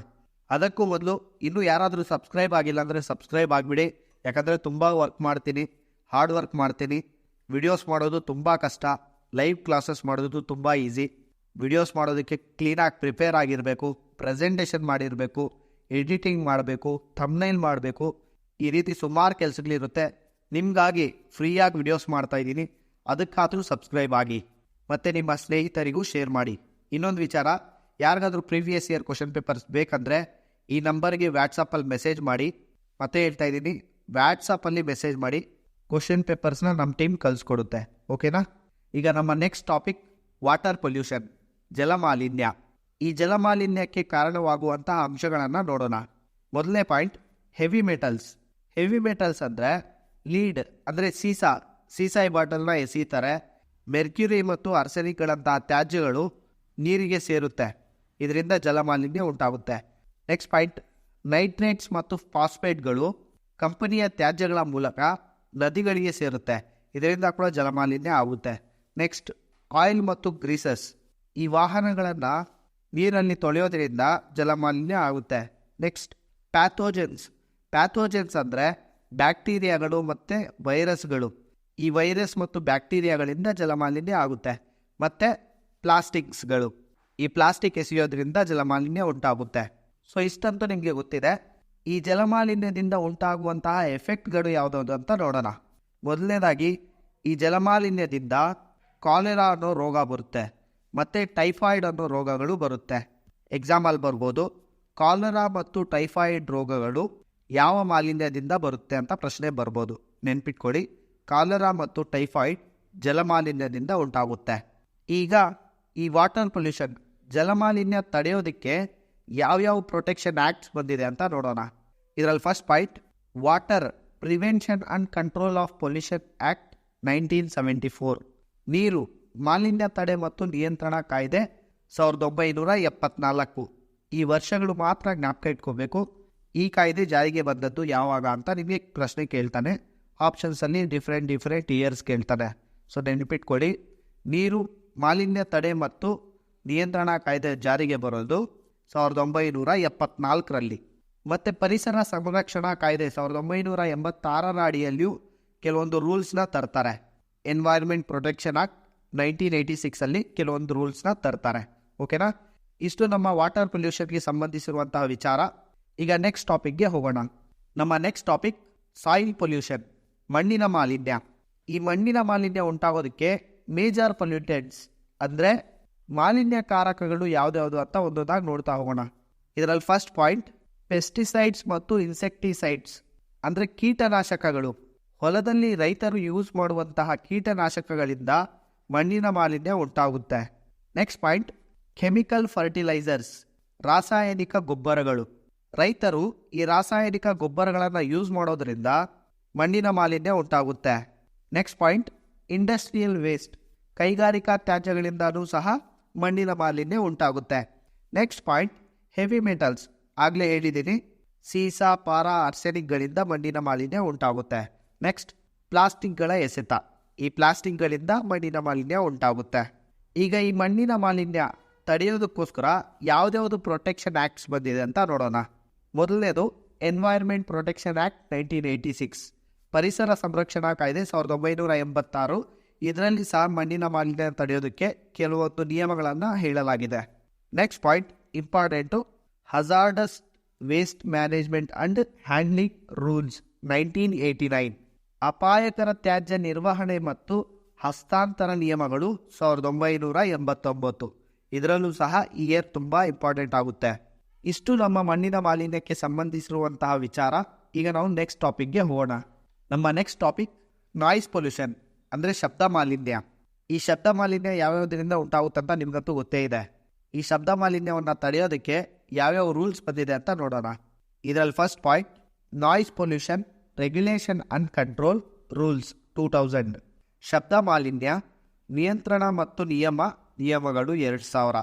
A: ಅದಕ್ಕೂ ಮೊದಲು ಇನ್ನೂ ಯಾರಾದರೂ ಸಬ್ಸ್ಕ್ರೈಬ್ ಆಗಿಲ್ಲ ಅಂದರೆ ಸಬ್ಸ್ಕ್ರೈಬ್ ಆಗಿಬಿಡಿ. ಯಾಕಂದರೆ ತುಂಬ ವರ್ಕ್ ಮಾಡ್ತೀನಿ. ಹಾರ್ಡ್ ವರ್ಕ್ ಮಾಡ್ತೀನಿ. ವಿಡಿಯೋಸ್ ಮಾಡೋದು ತುಂಬ ಕಷ್ಟ. ಲೈವ್ ಕ್ಲಾಸಸ್ ಮಾಡೋದು ತುಂಬ ಈಸಿ. ವಿಡಿಯೋಸ್ ಮಾಡೋದಕ್ಕೆ ಕ್ಲೀನಾಗಿ ಪ್ರಿಪೇರ್ ಆಗಿರಬೇಕು, ಪ್ರೆಸೆಂಟೇಷನ್ ಮಾಡಿರಬೇಕು, ಎಡಿಟಿಂಗ್ ಮಾಡಬೇಕು ಥಮ್ನೈಲ್ ಮಾಡಬೇಕು. ಈ ರೀತಿ ಸುಮಾರು ಕೆಲಸಗಳಿರುತ್ತೆ. ನಿಮಗಾಗಿ ಫ್ರೀಯಾಗಿ ವಿಡಿಯೋಸ್ ಮಾಡ್ತಾ ಇದ್ದೀನಿ. ಅದಕ್ಕಾದರೂ ಸಬ್ಸ್ಕ್ರೈಬ್ ಆಗಿ. ಮತ್ತು ನಿಮ್ಮ ಸ್ನೇಹಿತರಿಗೂ ಶೇರ್ ಮಾಡಿ. ಇನ್ನೊಂದು ವಿಚಾರ, ಯಾರಿಗಾದರೂ ಪ್ರೀವಿಯಸ್ ಇಯರ್ ಕ್ವಶನ್ ಪೇಪರ್ಸ್ ಬೇಕಂದರೆ ಈ ನಂಬರ್ಗೆ ವ್ಯಾಟ್ಸಪ್ಪಲ್ಲಿ ಮೆಸೇಜ್ ಮಾಡಿ. ಮತ್ತೆ ಹೇಳ್ತಾ ಇದ್ದೀನಿ ವ್ಯಾಟ್ಸಪ್ಪಲ್ಲಿ ಮೆಸೇಜ್ ಮಾಡಿ. ಕ್ವಶನ್ ಪೇಪರ್ಸ್ನ ನಮ್ಮ ಟೀಮ್ ಕಲಿಸ್ಕೊಡುತ್ತೆ ಓಕೆನಾ ಈಗ ನಮ್ಮ ನೆಕ್ಸ್ಟ್ ಟಾಪಿಕ್ ವಾಟರ್ ಪೊಲ್ಯೂಷನ್ ಜಲಮಾಲಿನ್ಯ. ಈ ಜಲಮಾಲಿನ್ಯಕ್ಕೆ ಕಾರಣವಾಗುವಂತಹ ಅಂಶಗಳನ್ನು ನೋಡೋಣ. ಮೊದಲನೇ point heavy metals heavy metals ಅಂದರೆ ಲೀಡ್ ಅಂದರೆ ಸೀಸಾ. ಸೀಸಾಯಿ ಬಾಟಲ್ನ ಎಸೀತಾರೆ. ಮೆರ್ಕ್ಯುರಿ ಮತ್ತು ಅರ್ಸೆನಿಕ್ಗಳಂತಹ ತ್ಯಾಜ್ಯಗಳು ನೀರಿಗೆ ಸೇರುತ್ತೆ. ಇದರಿಂದ ಜಲಮಾಲಿನ್ಯ ಉಂಟಾಗುತ್ತೆ. ನೆಕ್ಸ್ಟ್ ಪಾಯಿಂಟ್ ನೈಟ್ರೇಟ್ಸ್ ಮತ್ತು ಫಾಸ್ಫೇಟ್ಗಳು ಕಂಪನಿಯ ತ್ಯಾಜ್ಯಗಳ ಮೂಲಕ ನದಿಗಳಿಗೆ ಸೇರುತ್ತೆ. ಇದರಿಂದ ಕೂಡ ಜಲಮಾಲಿನ್ಯ ಆಗುತ್ತೆ. ನೆಕ್ಸ್ಟ್ ಆಯಿಲ್ ಮತ್ತು ಗ್ರೀಸಸ್ ಈ ವಾಹನಗಳನ್ನು ನೀರಲ್ಲಿ ತೊಳೆಯೋದ್ರಿಂದ ಜಲಮಾಲಿನ್ಯ ಆಗುತ್ತೆ. ನೆಕ್ಸ್ಟ್ ಪ್ಯಾಥೋಜೆನ್ಸ್ ಪ್ಯಾಥೋಜೆನ್ಸ್ ಅಂದರೆ ಬ್ಯಾಕ್ಟೀರಿಯಾಗಳು ಮತ್ತು ವೈರಸ್ಗಳು. ಈ ವೈರಸ್ ಮತ್ತು ಬ್ಯಾಕ್ಟೀರಿಯಾಗಳಿಂದ ಜಲಮಾಲಿನ್ಯ ಆಗುತ್ತೆ. ಮತ್ತು ಪ್ಲಾಸ್ಟಿಕ್ಸ್ಗಳು. ಈ ಪ್ಲಾಸ್ಟಿಕ್ ಎಸೆಯೋದ್ರಿಂದ ಜಲಮಾಲಿನ್ಯ ಉಂಟಾಗುತ್ತೆ. ಸೊ ಇಷ್ಟಂತೂ ನಿಮಗೆ ಗೊತ್ತಿದೆ. ಈ ಜಲಮಾಲಿನ್ಯದಿಂದ ಉಂಟಾಗುವಂತಹ ಎಫೆಕ್ಟ್ಗಳು ಯಾವುದು ಅಂತ ನೋಡೋಣ. ಮೊದಲನೇದಾಗಿ, ಈ ಜಲಮಾಲಿನ್ಯದಿಂದ ಕಾಲೆರಾ ಅನ್ನೋ ರೋಗ ಬರುತ್ತೆ. ಮತ್ತು ಟೈಫಾಯ್ಡ್ ಅನ್ನೋ ರೋಗಗಳು ಬರುತ್ತೆ. ಎಕ್ಸಾಂಪಲ್ ಬರ್ಬೋದು. ಕಾಲರಾ ಮತ್ತು ಟೈಫಾಯ್ಡ್ ರೋಗಗಳು ಯಾವ ಮಾಲಿನ್ಯದಿಂದ ಬರುತ್ತೆ ಅಂತ ಪ್ರಶ್ನೆ ಬರ್ಬೋದು. ನೆನ್ಪಿಟ್ಕೊಳ್ಳಿ. ಕಾಲರಾ ಮತ್ತು ಟೈಫಾಯ್ಡ್ ಜಲಮಾಲಿನ್ಯದಿಂದ ಉಂಟಾಗುತ್ತೆ. ಈಗ ಈ ವಾಟರ್ ಪೊಲ್ಯೂಷನ್ ಜಲಮಾಲಿನ್ಯ ತಡೆಯೋದಕ್ಕೆ ಯಾವ್ಯಾವ ಪ್ರೊಟೆಕ್ಷನ್ ಆ್ಯಕ್ಟ್ಸ್ ಬಂದಿದೆ ಅಂತ ನೋಡೋಣ. ಇದರಲ್ಲಿ first point water prevention and control of pollution act nineteen seventy four ನೀರು ಮಾಲಿನ್ಯ ತಡೆ ಮತ್ತು ನಿಯಂತ್ರಣ ಕಾಯ್ದೆ ಸಾವಿರದ ಒಂಬೈನೂರ ಎಪ್ಪತ್ನಾಲ್ಕು. ಈ ವರ್ಷಗಳು ಮಾತ್ರ ಜ್ಞಾಪಕ ಇಟ್ಕೋಬೇಕು. ಈ ಕಾಯ್ದೆ ಜಾರಿಗೆ ಬಂದದ್ದು ಯಾವಾಗ ಅಂತ ನಿಮಗೆ ಪ್ರಶ್ನೆ ಕೇಳ್ತಾನೆ. ಆಪ್ಷನ್ಸಲ್ಲಿ ಡಿಫ್ರೆಂಟ್ ಡಿಫ್ರೆಂಟ್ ಇಯರ್ಸ್ ಕೇಳ್ತಾನೆ. ಸೊ ನೆನಪಿಟ್ಕೊಳ್ಳಿ. ನೀರು ಮಾಲಿನ್ಯ ತಡೆ ಮತ್ತು ನಿಯಂತ್ರಣ ಕಾಯ್ದೆ ಜಾರಿಗೆ ಬರೋದು ಸಾವಿರದ ಒಂಬೈನೂರ ಎಪ್ಪತ್ನಾಲ್ಕರಲ್ಲಿ. ಮತ್ತು ಪರಿಸರ ಸಂರಕ್ಷಣಾ ಕಾಯ್ದೆ ಸಾವಿರದ ಒಂಬೈನೂರ ಎಂಬತ್ತಾರರ ಅಡಿಯಲ್ಲಿಯೂ ಕೆಲವೊಂದು ರೂಲ್ಸ್ನ ತರ್ತಾರೆ. Environment protection act nineteen eighty ಸಿಕ್ಸಲ್ಲಿ ಕೆಲವೊಂದು ರೂಲ್ಸ್ನ ತರ್ತಾರೆ. ಓಕೆನಾ ಇಷ್ಟು ನಮ್ಮ ವಾಟರ್ ಪೊಲ್ಯೂಷನ್ಗೆ ಸಂಬಂಧಿಸಿರುವಂತಹ ವಿಚಾರ. ಈಗ ನೆಕ್ಸ್ಟ್ ಟಾಪಿಕ್ಗೆ ಹೋಗೋಣ. ನಮ್ಮ ನೆಕ್ಸ್ಟ್ ಟಾಪಿಕ್ ಸಾಯಿಲ್ ಪೊಲ್ಯೂಷನ್ ಮಣ್ಣಿನ ಮಾಲಿನ್ಯ. ಈ ಮಣ್ಣಿನ ಮಾಲಿನ್ಯ ಉಂಟಾಗೋದಕ್ಕೆ ಮೇಜರ್ ಪೊಲ್ಯೂಟೆಂಟ್ಸ್ ಅಂದರೆ ಮಾಲಿನ್ಯಕಾರಕಗಳು ಯಾವುದ್ಯಾವುದು ಅಂತ ಒಂದೊಂದಾಗಿ ನೋಡ್ತಾ ಹೋಗೋಣ. ಇದರಲ್ಲಿ ಫಸ್ಟ್ ಪಾಯಿಂಟ್ ಪೆಸ್ಟಿಸೈಡ್ಸ್ ಮತ್ತು ಇನ್ಸೆಕ್ಟಿಸೈಡ್ಸ್ ಅಂದರೆ ಕೀಟನಾಶಕಗಳು. ಹೊಲದಲ್ಲಿ ರೈತರು ಯೂಸ್ ಮಾಡುವಂತಹ ಕೀಟನಾಶಕಗಳಿಂದ ಮಣ್ಣಿನ ಮಾಲಿನ್ಯ ಉಂಟಾಗುತ್ತೆ. ನೆಕ್ಸ್ಟ್ ಪಾಯಿಂಟ್ ಕೆಮಿಕಲ್ ಫರ್ಟಿಲೈಸರ್ಸ್ ರಾಸಾಯನಿಕ ಗೊಬ್ಬರಗಳು. ರೈತರು ಈ ರಾಸಾಯನಿಕ ಗೊಬ್ಬರಗಳನ್ನು ಯೂಸ್ ಮಾಡೋದ್ರಿಂದ ಮಣ್ಣಿನ ಮಾಲಿನ್ಯ ಉಂಟಾಗುತ್ತೆ. ನೆಕ್ಸ್ಟ್ ಪಾಯಿಂಟ್ ಇಂಡಸ್ಟ್ರಿಯಲ್ ವೇಸ್ಟ್ ಕೈಗಾರಿಕಾ ತ್ಯಾಜ್ಯಗಳಿಂದಲೂ ಸಹ ಮಣ್ಣಿನ ಮಾಲಿನ್ಯ ಉಂಟಾಗುತ್ತೆ. ನೆಕ್ಸ್ಟ್ ಪಾಯಿಂಟ್ ಹೆವಿ ಮೆಟಲ್ಸ್ ಆಗಲೇ ಹೇಳಿದ್ದೀನಿ ಸೀಸಾ ಪಾರ ಆರ್ಸೆನಿಕ್ಗಳಿಂದ ಮಣ್ಣಿನ ಮಾಲಿನ್ಯ ಉಂಟಾಗುತ್ತೆ. ನೆಕ್ಸ್ಟ್, ಪ್ಲಾಸ್ಟಿಕ್ಗಳ ಎಸೆತ. ಈ ಪ್ಲಾಸ್ಟಿಕ್ಗಳಿಂದ ಮಣ್ಣಿನ ಮಾಲಿನ್ಯ ಉಂಟಾಗುತ್ತೆ. ಈಗ ಈ ಮಣ್ಣಿನ ಮಾಲಿನ್ಯ ತಡೆಯೋದಕ್ಕೋಸ್ಕರ ಯಾವುದ್ಯಾವುದು ಪ್ರೊಟೆಕ್ಷನ್ ಆ್ಯಕ್ಟ್ಸ್ ಬಂದಿದೆ ಅಂತ ನೋಡೋಣ. ಮೊದಲನೇದು environment protection act nineteen eighty six. ಪರಿಸರ ಸಂರಕ್ಷಣಾ ಕಾಯ್ದೆ ಸಾವಿರದ ಒಂಬೈನೂರ ಎಂಬತ್ತಾರು. ಇದರಲ್ಲಿ ಸಹ ಮಣ್ಣಿನ ಮಾಲಿನ್ಯ ತಡೆಯೋದಕ್ಕೆ ಕೆಲವೊಂದು ನಿಯಮಗಳನ್ನು ಹೇಳಲಾಗಿದೆ. Next point, important hazardous waste management and Handling rules nineteen eighty nine ಅಪಾಯಕರ ತ್ಯಾಜ್ಯ ನಿರ್ವಹಣೆ ಮತ್ತು ಹಸ್ತಾಂತರ ನಿಯಮಗಳು ಸಾವಿರದ ಒಂಬೈನೂರ ಎಂಬತ್ತೊಂಬತ್ತು. ಇದರಲ್ಲೂ ಸಹ ಈ ಇಯರ್ ತುಂಬ ಇಂಪಾರ್ಟೆಂಟ್ ಆಗುತ್ತೆ. ಇಷ್ಟು ನಮ್ಮ ಮಣ್ಣಿನ ಮಾಲಿನ್ಯಕ್ಕೆ ಸಂಬಂಧಿಸಿರುವಂತಹ ವಿಚಾರ. ಈಗ ನಾವು ನೆಕ್ಸ್ಟ್ ಟಾಪಿಕ್ಗೆ ಹೋಗೋಣ. ನಮ್ಮ ನೆಕ್ಸ್ಟ್ ಟಾಪಿಕ್ ನಾಯ್ಸ್ ಪೊಲ್ಯೂಷನ್ ಅಂದರೆ ಶಬ್ದ ಮಾಲಿನ್ಯ. ಈ ಶಬ್ದ ಮಾಲಿನ್ಯ ಯಾವ್ಯಾವುದರಿಂದ ಉಂಟಾಗುತ್ತಂತ ನಿಮಗಂತೂ ಗೊತ್ತೇ ಇದೆ. ಈ ಶಬ್ದ ಮಾಲಿನ್ಯವನ್ನು ತಡೆಯೋದಕ್ಕೆ ಯಾವ್ಯಾವ ರೂಲ್ಸ್ ಬಂದಿದೆ ಅಂತ ನೋಡೋಣ. ಇದರಲ್ಲಿ first point noise pollution regulation and control rules two thousand ಶಬ್ದ ಮಾಲಿನ್ಯ, ನಿಯಂತ್ರಣ ಮತ್ತು ನಿಯಮ, ನಿಯಮಗಳು ಎರಡು ಸಾವಿರ.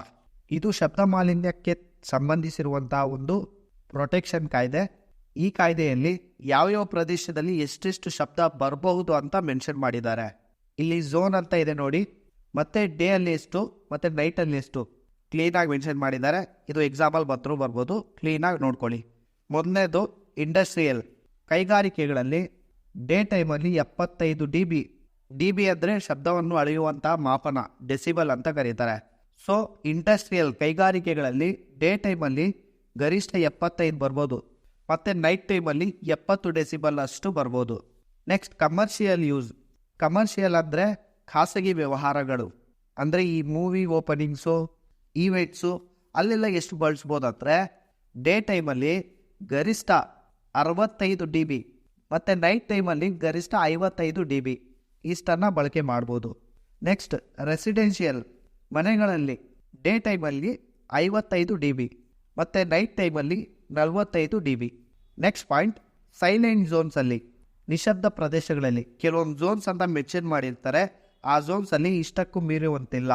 A: ಇದು ಶಬ್ದ ಮಾಲಿನ್ಯಕ್ಕೆ ಸಂಬಂಧಿಸಿರುವಂತಹ ಒಂದು ಪ್ರೊಟೆಕ್ಷನ್ ಕಾಯ್ದೆ. ಈ ಕಾಯ್ದೆಯಲ್ಲಿ ಯಾವ್ಯಾವ ಪ್ರದೇಶದಲ್ಲಿ ಎಷ್ಟೆಷ್ಟು ಶಬ್ದ ಬರಬಹುದು ಅಂತ ಮೆನ್ಷನ್ ಮಾಡಿದ್ದಾರೆ. ಇಲ್ಲಿ ಝೋನ್ ಅಂತ ಇದೆ ನೋಡಿ. ಮತ್ತೆ ಡೇ ಅಲ್ಲಿ ಎಷ್ಟು, ಮತ್ತೆ ನೈಟಲ್ಲಿ ಎಷ್ಟು. ಕ್ಲೀನಾಗಿ ಮೆನ್ಷನ್ ಮಾಡಿದ್ದಾರೆ. ಇದು ಎಕ್ಸಾಂಪಲ್ ಬಂದರೂ ಬರ್ಬೋದು. ಕ್ಲೀನಾಗಿ ನೋಡ್ಕೊಳ್ಳಿ. ಮೊದಲನೇದು ಇಂಡಸ್ಟ್ರಿಯಲ್ ಕೈಗಾರಿಕೆಗಳಲ್ಲಿ ಡೇ ಟೈಮಲ್ಲಿ ಎಪ್ಪತ್ತೈದು ಡಿ ಬಿ ಡಿ ಬಿ ಅಂದರೆ ಶಬ್ದವನ್ನು ಅಳೆಯುವಂಥ ಮಾಪನ ಡೆಸಿಬಲ್ ಅಂತ ಕರೀತಾರೆ. ಸೊ ಇಂಡಸ್ಟ್ರಿಯಲ್ ಕೈಗಾರಿಕೆಗಳಲ್ಲಿ ಡೇ ಟೈಮಲ್ಲಿ ಗರಿಷ್ಠ ಎಪ್ಪತ್ತೈದು ಬರ್ಬೋದು. ಮತ್ತು ನೈಟ್ ಟೈಮಲ್ಲಿ ಎಪ್ಪತ್ತು ಡೆಸಿಬಲ್ ಅಷ್ಟು ಬರ್ಬೋದು. ನೆಕ್ಸ್ಟ್ ಕಮರ್ಷಿಯಲ್ ಯೂಸ್ ಕಮರ್ಷಿಯಲ್ ಅಂದರೆ ಖಾಸಗಿ ವ್ಯವಹಾರಗಳು. ಅಂದರೆ ಈ ಮೂವಿ ಓಪನಿಂಗ್ಸು ಈವೆಂಟ್ಸು ಅಲ್ಲೆಲ್ಲ ಎಷ್ಟು ಬಳಸ್ಬೋದು ಅಂದರೆ ಡೇ ಟೈಮಲ್ಲಿ ಗರಿಷ್ಠ ಅರವತ್ತೈದು ಡಿ ಬಿ ಮತ್ತು ನೈಟ್ ಟೈಮಲ್ಲಿ ಗರಿಷ್ಠ ಐವತ್ತೈದು ಡಿ ಬಿ ಇಷ್ಟನ್ನು ಬಳಕೆ ಮಾಡ್ಬೋದು. ನೆಕ್ಸ್ಟ್ ರೆಸಿಡೆನ್ಷಿಯಲ್ ಮನೆಗಳಲ್ಲಿ ಡೇ ಟೈಮಲ್ಲಿ ಐವತ್ತೈದು ಡಿ ಬಿ ಮತ್ತು ನೈಟ್ ಟೈಮಲ್ಲಿ ನಲವತ್ತೈದು D B next point silent ಝೋನ್ಸಲ್ಲಿ ನಿಶಬ್ದ ಪ್ರದೇಶಗಳಲ್ಲಿ. ಕೆಲವೊಂದು ಝೋನ್ಸ್ ಅಂತ ಮೆನ್ಷನ್ ಮಾಡಿರ್ತಾರೆ. ಆ ಝೋನ್ಸಲ್ಲಿ ಇಷ್ಟಕ್ಕೂ ಮೀರುವಂತಿಲ್ಲ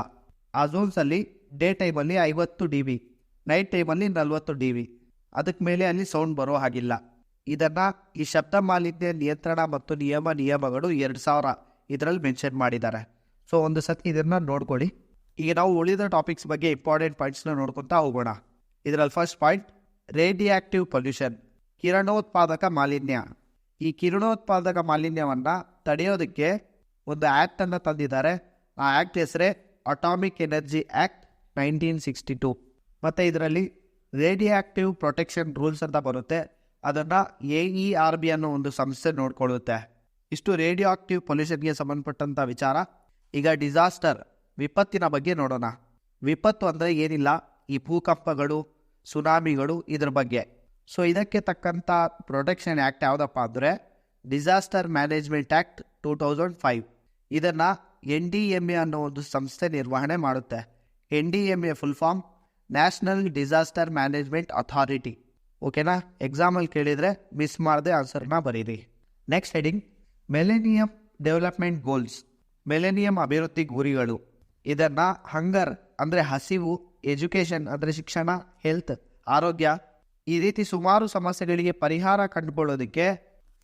A: ಆ ಝೋನ್ಸಲ್ಲಿ ಡೇ ಟೈಮಲ್ಲಿ ಐವತ್ತು ಡಿ ಬಿ ನೈಟ್ ಟೈಮಲ್ಲಿ ನಲವತ್ತು ಡಿ ಬಿ ಅದಕ್ಕೆ ಮೇಲೆ ಅಲ್ಲಿ ಸೌಂಡ್ ಬರೋ ಹಾಗಿಲ್ಲ. ಇದನ್ನು ಈ ಶಬ್ದ ಮಾಲಿನ್ಯ ನಿಯಂತ್ರಣ ಮತ್ತು ನಿಯಮ ನಿಯಮಗಳು ಎರಡು ಸಾವಿರ ಇದರಲ್ಲಿ ಮೆನ್ಷನ್ ಮಾಡಿದ್ದಾರೆ. ಸೊ, ಒಂದು ಸತಿ ಇದನ್ನು ನೋಡ್ಕೊಳ್ಳಿ. ಈಗ ನಾವು ಉಳಿದ ಟಾಪಿಕ್ಸ್ ಬಗ್ಗೆ ಇಂಪಾರ್ಟೆಂಟ್ ಪಾಯಿಂಟ್ಸ್ನ ನೋಡ್ಕೊತಾ ಹೋಗೋಣ. ಇದರಲ್ಲಿ ಫಸ್ಟ್ ಪಾಯಿಂಟ್, ರೇಡಿಯಾಕ್ಟಿವ್ ಪೊಲ್ಯೂಷನ್, ಕಿರಣೋತ್ಪಾದಕ ಮಾಲಿನ್ಯ. ಈ ಕಿರಣೋತ್ಪಾದಕ ಮಾಲಿನ್ಯವನ್ನು ತಡೆಯೋದಕ್ಕೆ ಒಂದು ಆ್ಯಕ್ಟನ್ನು ತಂದಿದ್ದಾರೆ. ಆ ಆ್ಯಕ್ಟ್ ಹೆಸರೇ atomic energy act nineteen sixty two. ಮತ್ತು ಇದರಲ್ಲಿ ರೇಡಿಯಾಕ್ಟಿವ್ ಪ್ರೊಟೆಕ್ಷನ್ ರೂಲ್ಸ್ ಅಂತ ಬರುತ್ತೆ. ಅದನ್ನು ಎ ಇ ಆರ್ ಬಿ ಅನ್ನೋ ಒಂದು ಸಂಸ್ಥೆ ನೋಡ್ಕೊಳ್ಳುತ್ತೆ. ಇಷ್ಟು ರೇಡಿಯೋ ಆಕ್ಟಿವ್ ಪೊಲ್ಯೂಷನ್ಗೆ ಸಂಬಂಧಪಟ್ಟಂಥ ವಿಚಾರ. ಈಗ ಡಿಸಾಸ್ಟರ್, ವಿಪತ್ತಿನ ಬಗ್ಗೆ ನೋಡೋಣ. ವಿಪತ್ತು ಅಂದರೆ ಏನಿಲ್ಲ? ಈ ಭೂಕಂಪಗಳು, ಸುನಾಮಿಗಳು ಇದ್ರ ಬಗ್ಗೆ. ಸೊ ಇದಕ್ಕೆ ತಕ್ಕಂಥ ಪ್ರೊಟೆಕ್ಷನ್ ಆ್ಯಕ್ಟ್ ಯಾವುದಪ್ಪ ಅಂದರೆ disaster management act two thousand five. ಇದನ್ನು ಎನ್ ಡಿ ಎಂ ಎ ಅನ್ನೋ ಒಂದು ಸಂಸ್ಥೆ ನಿರ್ವಹಣೆ ಮಾಡುತ್ತೆ. N D M A full form national disaster management authority ಓಕೆನಾ ಎಕ್ಸಾಮಲ್ಲಿ ಕೇಳಿದರೆ ಮಿಸ್ ಮಾಡದೆ ಆನ್ಸರ್ನ ಬರೀರಿ. Next heading millennium development goals millennium ಅಭಿವೃದ್ಧಿ ಗುರಿಗಳು. ಇದನ್ನು ಹಂಗರ್ ಅಂದರೆ ಹಸಿವು ಎಜುಕೇಷನ್ ಅಂದರೆ ಶಿಕ್ಷಣ ಹೆಲ್ತ್ ಆರೋಗ್ಯ ಈ ರೀತಿ ಸುಮಾರು ಸಮಸ್ಯೆಗಳಿಗೆ ಪರಿಹಾರ ಕಂಡುಕೊಳ್ಳೋದಕ್ಕೆ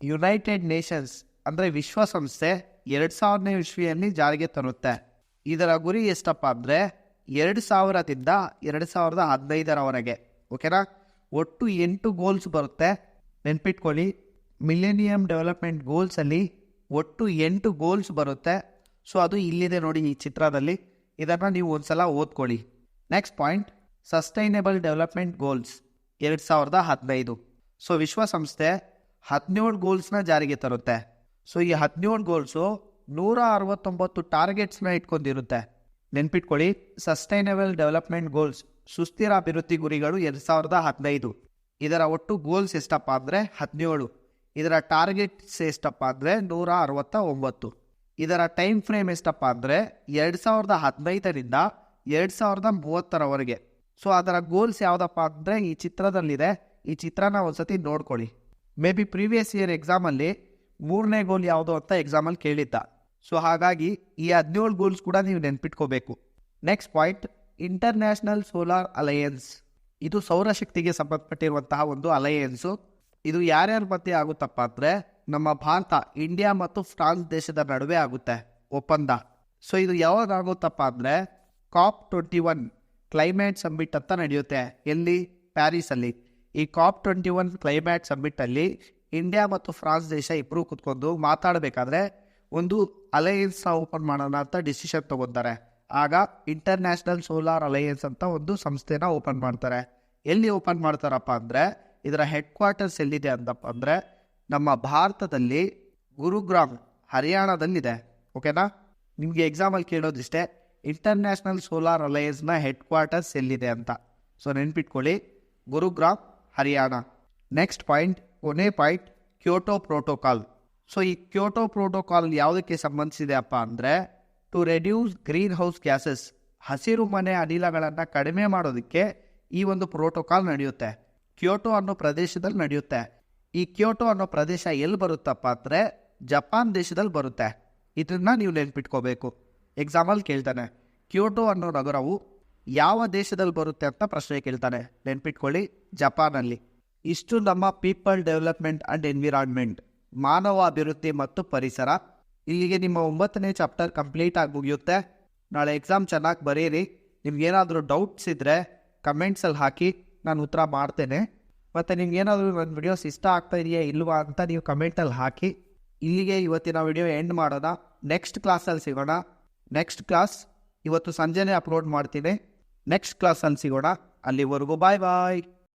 A: ಯುನೈಟೆಡ್ ನೇಷನ್ಸ್ ಅಂದರೆ ವಿಶ್ವಸಂಸ್ಥೆ ಎರಡು ಸಾವಿರನೇ ಇಸ್ವಿಯಲ್ಲಿ ಜಾರಿಗೆ ತರುತ್ತೆ. ಇದರ ಗುರಿ ಎಷ್ಟಪ್ಪ ಅಂದರೆ ಎರಡು ಸಾವಿರದಿಂದ ಎರಡು ಸಾವಿರದ ಹದಿನೈದರವರೆಗೆ, ಓಕೆನಾ? ಒಟ್ಟು ಎಂಟು ಗೋಲ್ಸ್ ಬರುತ್ತೆ. ನೆನ್ಪಿಟ್ಕೊಳ್ಳಿ ಮಿಲೇನಿಯಂ ಡೆವಲಪ್ಮೆಂಟ್ ಗೋಲ್ಸಲ್ಲಿ ಒಟ್ಟು ಎಂಟು ಗೋಲ್ಸ್ ಬರುತ್ತೆ. ಸೊ ಅದು ಇಲ್ಲಿದೆ ನೋಡಿ ಈ ಚಿತ್ರದಲ್ಲಿ. ಇದನ್ನು ನೀವು ಒಂದ್ಸಲ ಓದ್ಕೊಳ್ಳಿ. Next point sustainable development goals ಎರಡು ಸಾವಿರದ ಹದಿನೈದು. ಸೊ ವಿಶ್ವಸಂಸ್ಥೆ ಹದಿನೇಳು ಗೋಲ್ಸ್ನ ಜಾರಿಗೆ ತರುತ್ತೆ. ಸೊ ಈ ಹದಿನೇಳು ಗೋಲ್ಸು ನೂರ ಅರವತ್ತೊಂಬತ್ತು ಟಾರ್ಗೆಟ್ಸ್ನ ಇಟ್ಕೊಂಡಿರುತ್ತೆ. ನೆನ್ಪಿಟ್ಕೊಳ್ಳಿ ಸಸ್ಟೈನಬಲ್ ಡೆವಲಪ್ಮೆಂಟ್ ಗೋಲ್ಸ್ ಸುಸ್ಥಿರ ಅಭಿವೃದ್ಧಿ ಗುರಿಗಳು ಎರಡು ಸಾವಿರದ ಹದಿನೈದು. ಇದರ ಒಟ್ಟು ಗೋಲ್ಸ್ ಎಷ್ಟಪ್ಪ ಅಂದರೆ ಹದಿನೇಳು. ಇದರ ಟಾರ್ಗೆಟ್ಸ್ ಎಷ್ಟಪ್ಪ ಅಂದರೆ ನೂರ ಅರವತ್ತ ಒಂಬತ್ತು ಇದರ ಟೈಮ್ ಫ್ರೇಮ್ ಎಷ್ಟಪ್ಪ ಅಂದರೆ ಎರಡು ಸಾವಿರದ ಹದಿನೈದರಿಂದ ಎರಡು ಸಾವಿರದ ಮೂವತ್ತರವರೆಗೆ. ಸೊ ಅದರ ಗೋಲ್ಸ್ ಯಾವುದಪ್ಪ ಅಂದರೆ ಈ ಚಿತ್ರದಲ್ಲಿದೆ. ಈ ಚಿತ್ರನ ಒಂದ್ಸತಿ ನೋಡ್ಕೊಳ್ಳಿ. ಮೇ ಬಿ ಪ್ರೀವಿಯಸ್ ಇಯರ್ ಎಕ್ಸಾಮಲ್ಲಿ ಮೂರನೇ ಗೋಲ್ ಯಾವುದು ಅಂತ ಎಕ್ಸಾಮಲ್ಲಿ ಕೇಳಿದ್ದ. ಸೊ ಹಾಗಾಗಿ ಈ ಹದಿನೇಳು ಗೋಲ್ಸ್ ಕೂಡ ನೀವು ನೆನ್ಪಿಟ್ಕೋಬೇಕು. Next point international solar alliance ಇದು ಸೌರಶಕ್ತಿಗೆ ಸಂಬಂಧಪಟ್ಟಿರುವಂತಹ ಒಂದು ಅಲಯನ್ಸು ಇದು ಯಾರ್ಯಾರ ಮಧ್ಯೆ ಆಗುತ್ತಪ್ಪ ಅಂದರೆ, ನಮ್ಮ ಭಾರತ ಇಂಡಿಯಾ ಮತ್ತು ಫ್ರಾನ್ಸ್ ದೇಶದ ನಡುವೆ ಆಗುತ್ತೆ ಒಪ್ಪಂದ. ಸೊ ಇದು ಯಾವಾಗ ಆಗುತ್ತಪ್ಪ ಅಂದರೆ COP twenty one climate summit ಅಂತ ನಡೆಯುತ್ತೆ ಎಲ್ಲಿ? ಪ್ಯಾರಿಸಲ್ಲಿ. ಈ ಕಾಪ್ ಟ್ವೆಂಟಿ ಒನ್ ಕ್ಲೈಮೇಟ್ ಸಬ್ಮಿಟ್ಟಲ್ಲಿ ಇಂಡಿಯಾ ಮತ್ತು ಫ್ರಾನ್ಸ್ ದೇಶ ಇಬ್ಬರು ಕುತ್ಕೊಂಡು ಮಾತಾಡಬೇಕಾದ್ರೆ ಒಂದು ಅಲಯನ್ಸ್ನ ಓಪನ್ ಮಾಡೋಣ ಅಂತ ಡಿಸಿಷನ್ ತಗೋತಾರೆ. ಆಗ ಇಂಟರ್ನ್ಯಾಷನಲ್ ಸೋಲಾರ್ ಅಲಯನ್ಸ್ ಅಂತ ಒಂದು ಸಂಸ್ಥೆನ ಓಪನ್ ಮಾಡ್ತಾರೆ. ಎಲ್ಲಿ ಓಪನ್ ಮಾಡ್ತಾರಪ್ಪ ಅಂದರೆ, ಇದರ ಹೆಡ್ ಕ್ವಾರ್ಟರ್ಸ್ ಎಲ್ಲಿದೆ ಅಂತಪ್ಪ ಅಂದರೆ, ನಮ್ಮ ಭಾರತದಲ್ಲಿ ಗುರುಗ್ರಾಮ್, ಹರಿಯಾಣದಲ್ಲಿದೆ. ಓಕೆನಾ ನಿಮಗೆ ಎಕ್ಸಾಮಲ್ಲಿ ಕೇಳೋದಿಷ್ಟೇ ಇಂಟರ್ನ್ಯಾಷನಲ್ ಸೋಲಾರ್ ಅಲಯನ್ಸ್ನ ಹೆಡ್ ಕ್ವಾರ್ಟರ್ಸ್ ಎಲ್ಲಿದೆ ಅಂತ. ಸೊ ನೆನ್ಪಿಟ್ಕೊಳ್ಳಿ, ಗುರುಗ್ರಾಮ್, ಹರಿಯಾಣ. ನೆಕ್ಸ್ಟ್ ಪಾಯಿಂಟ್ ಕೊನೆ ಪಾಯಿಂಟ್ ಕ್ಯೋಟೋ ಪ್ರೋಟೋಕಾಲ್ ಸೊ ಈ ಕ್ಯೋಟೋ ಪ್ರೋಟೋಕಾಲ್ ಯಾವುದಕ್ಕೆ ಸಂಬಂಧಿಸಿದೆ ಅಪ್ಪ ಅಂದರೆ to reduce green house gases ಹಸಿರು ಮನೆ ಅನಿಲಗಳನ್ನು ಕಡಿಮೆ ಮಾಡೋದಕ್ಕೆ ಈ ಒಂದು ಪ್ರೋಟೋಕಾಲ್ ನಡೆಯುತ್ತೆ. ಕ್ಯೋಟೋ ಅನ್ನೋ ಪ್ರದೇಶದಲ್ಲಿ ನಡೆಯುತ್ತೆ. ಈ ಕ್ಯೋಟೋ ಅನ್ನೋ ಪ್ರದೇಶ ಎಲ್ಲಿ ಬರುತ್ತಪ್ಪ ಅಂದರೆ ಜಪಾನ್ ದೇಶದಲ್ಲಿ ಬರುತ್ತೆ. ಇದನ್ನು ನೀವು ನೆನ್ಪಿಟ್ಕೋಬೇಕು. ಎಕ್ಸಾಂಪಲ್ ಕೇಳ್ತಾನೆ. ಕ್ಯೋಟೋ ಅನ್ನೋ ನಗರವು ಯಾವ ದೇಶದಲ್ಲಿ ಬರುತ್ತೆ ಅಂತ ಪ್ರಶ್ನೆ ಕೇಳ್ತಾನೆ. ನೆನ್ಪಿಟ್ಕೊಳ್ಳಿ ಜಪಾನಲ್ಲಿ ಇಷ್ಟು ನಮ್ಮ ಪೀಪಲ್ ಡೆವಲಪ್ಮೆಂಟ್ ಆ್ಯಂಡ್ ಎನ್ವಿರಾನ್ಮೆಂಟ್ ಮಾನವ ಅಭಿವೃದ್ಧಿ ಮತ್ತು ಪರಿಸರ. ಇಲ್ಲಿಗೆ ನಿಮ್ಮ ಒಂಬತ್ತನೇ ಚಾಪ್ಟರ್ ಕಂಪ್ಲೀಟ್ ಆಗಿ ಮುಗಿಯುತ್ತೆ. ನಾಳೆ ಎಕ್ಸಾಮ್ ಚೆನ್ನಾಗಿ ಬರೀರಿ. ನಿಮ್ಗೇನಾದರೂ ಡೌಟ್ಸ್ ಇದ್ದರೆ ಕಮೆಂಟ್ಸಲ್ಲಿ ಹಾಕಿ, ನಾನು ಉತ್ತರ ಮಾಡ್ತೇನೆ. ಮತ್ತು ನಿಮ್ಗೇನಾದರೂ ನನ್ನ ವಿಡಿಯೋಸ್ ಇಷ್ಟ ಆಗ್ತಾ ಇದೆಯಾ ಇಲ್ವಾ ಅಂತ ನೀವು ಕಮೆಂಟಲ್ಲಿ ಹಾಕಿ. ಇಲ್ಲಿಗೆ ಇವತ್ತಿನ ವಿಡಿಯೋ ಎಂಡ್ ಮಾಡೋಣ. ನೆಕ್ಸ್ಟ್ ಕ್ಲಾಸಲ್ಲಿ ಸಿಗೋಣ. ನೆಕ್ಸ್ಟ್ ಕ್ಲಾಸ್ ಇವತ್ತು ಸಂಜೆನೇ ಅಪ್ಲೋಡ್ ಮಾಡ್ತೀನಿ. ನೆಕ್ಸ್ಟ್ ಕ್ಲಾಸಲ್ಲಿ ಸಿಗೋಣ. ಅಲ್ಲಿವರೆಗೂ ಬಾಯ್ ಬಾಯ್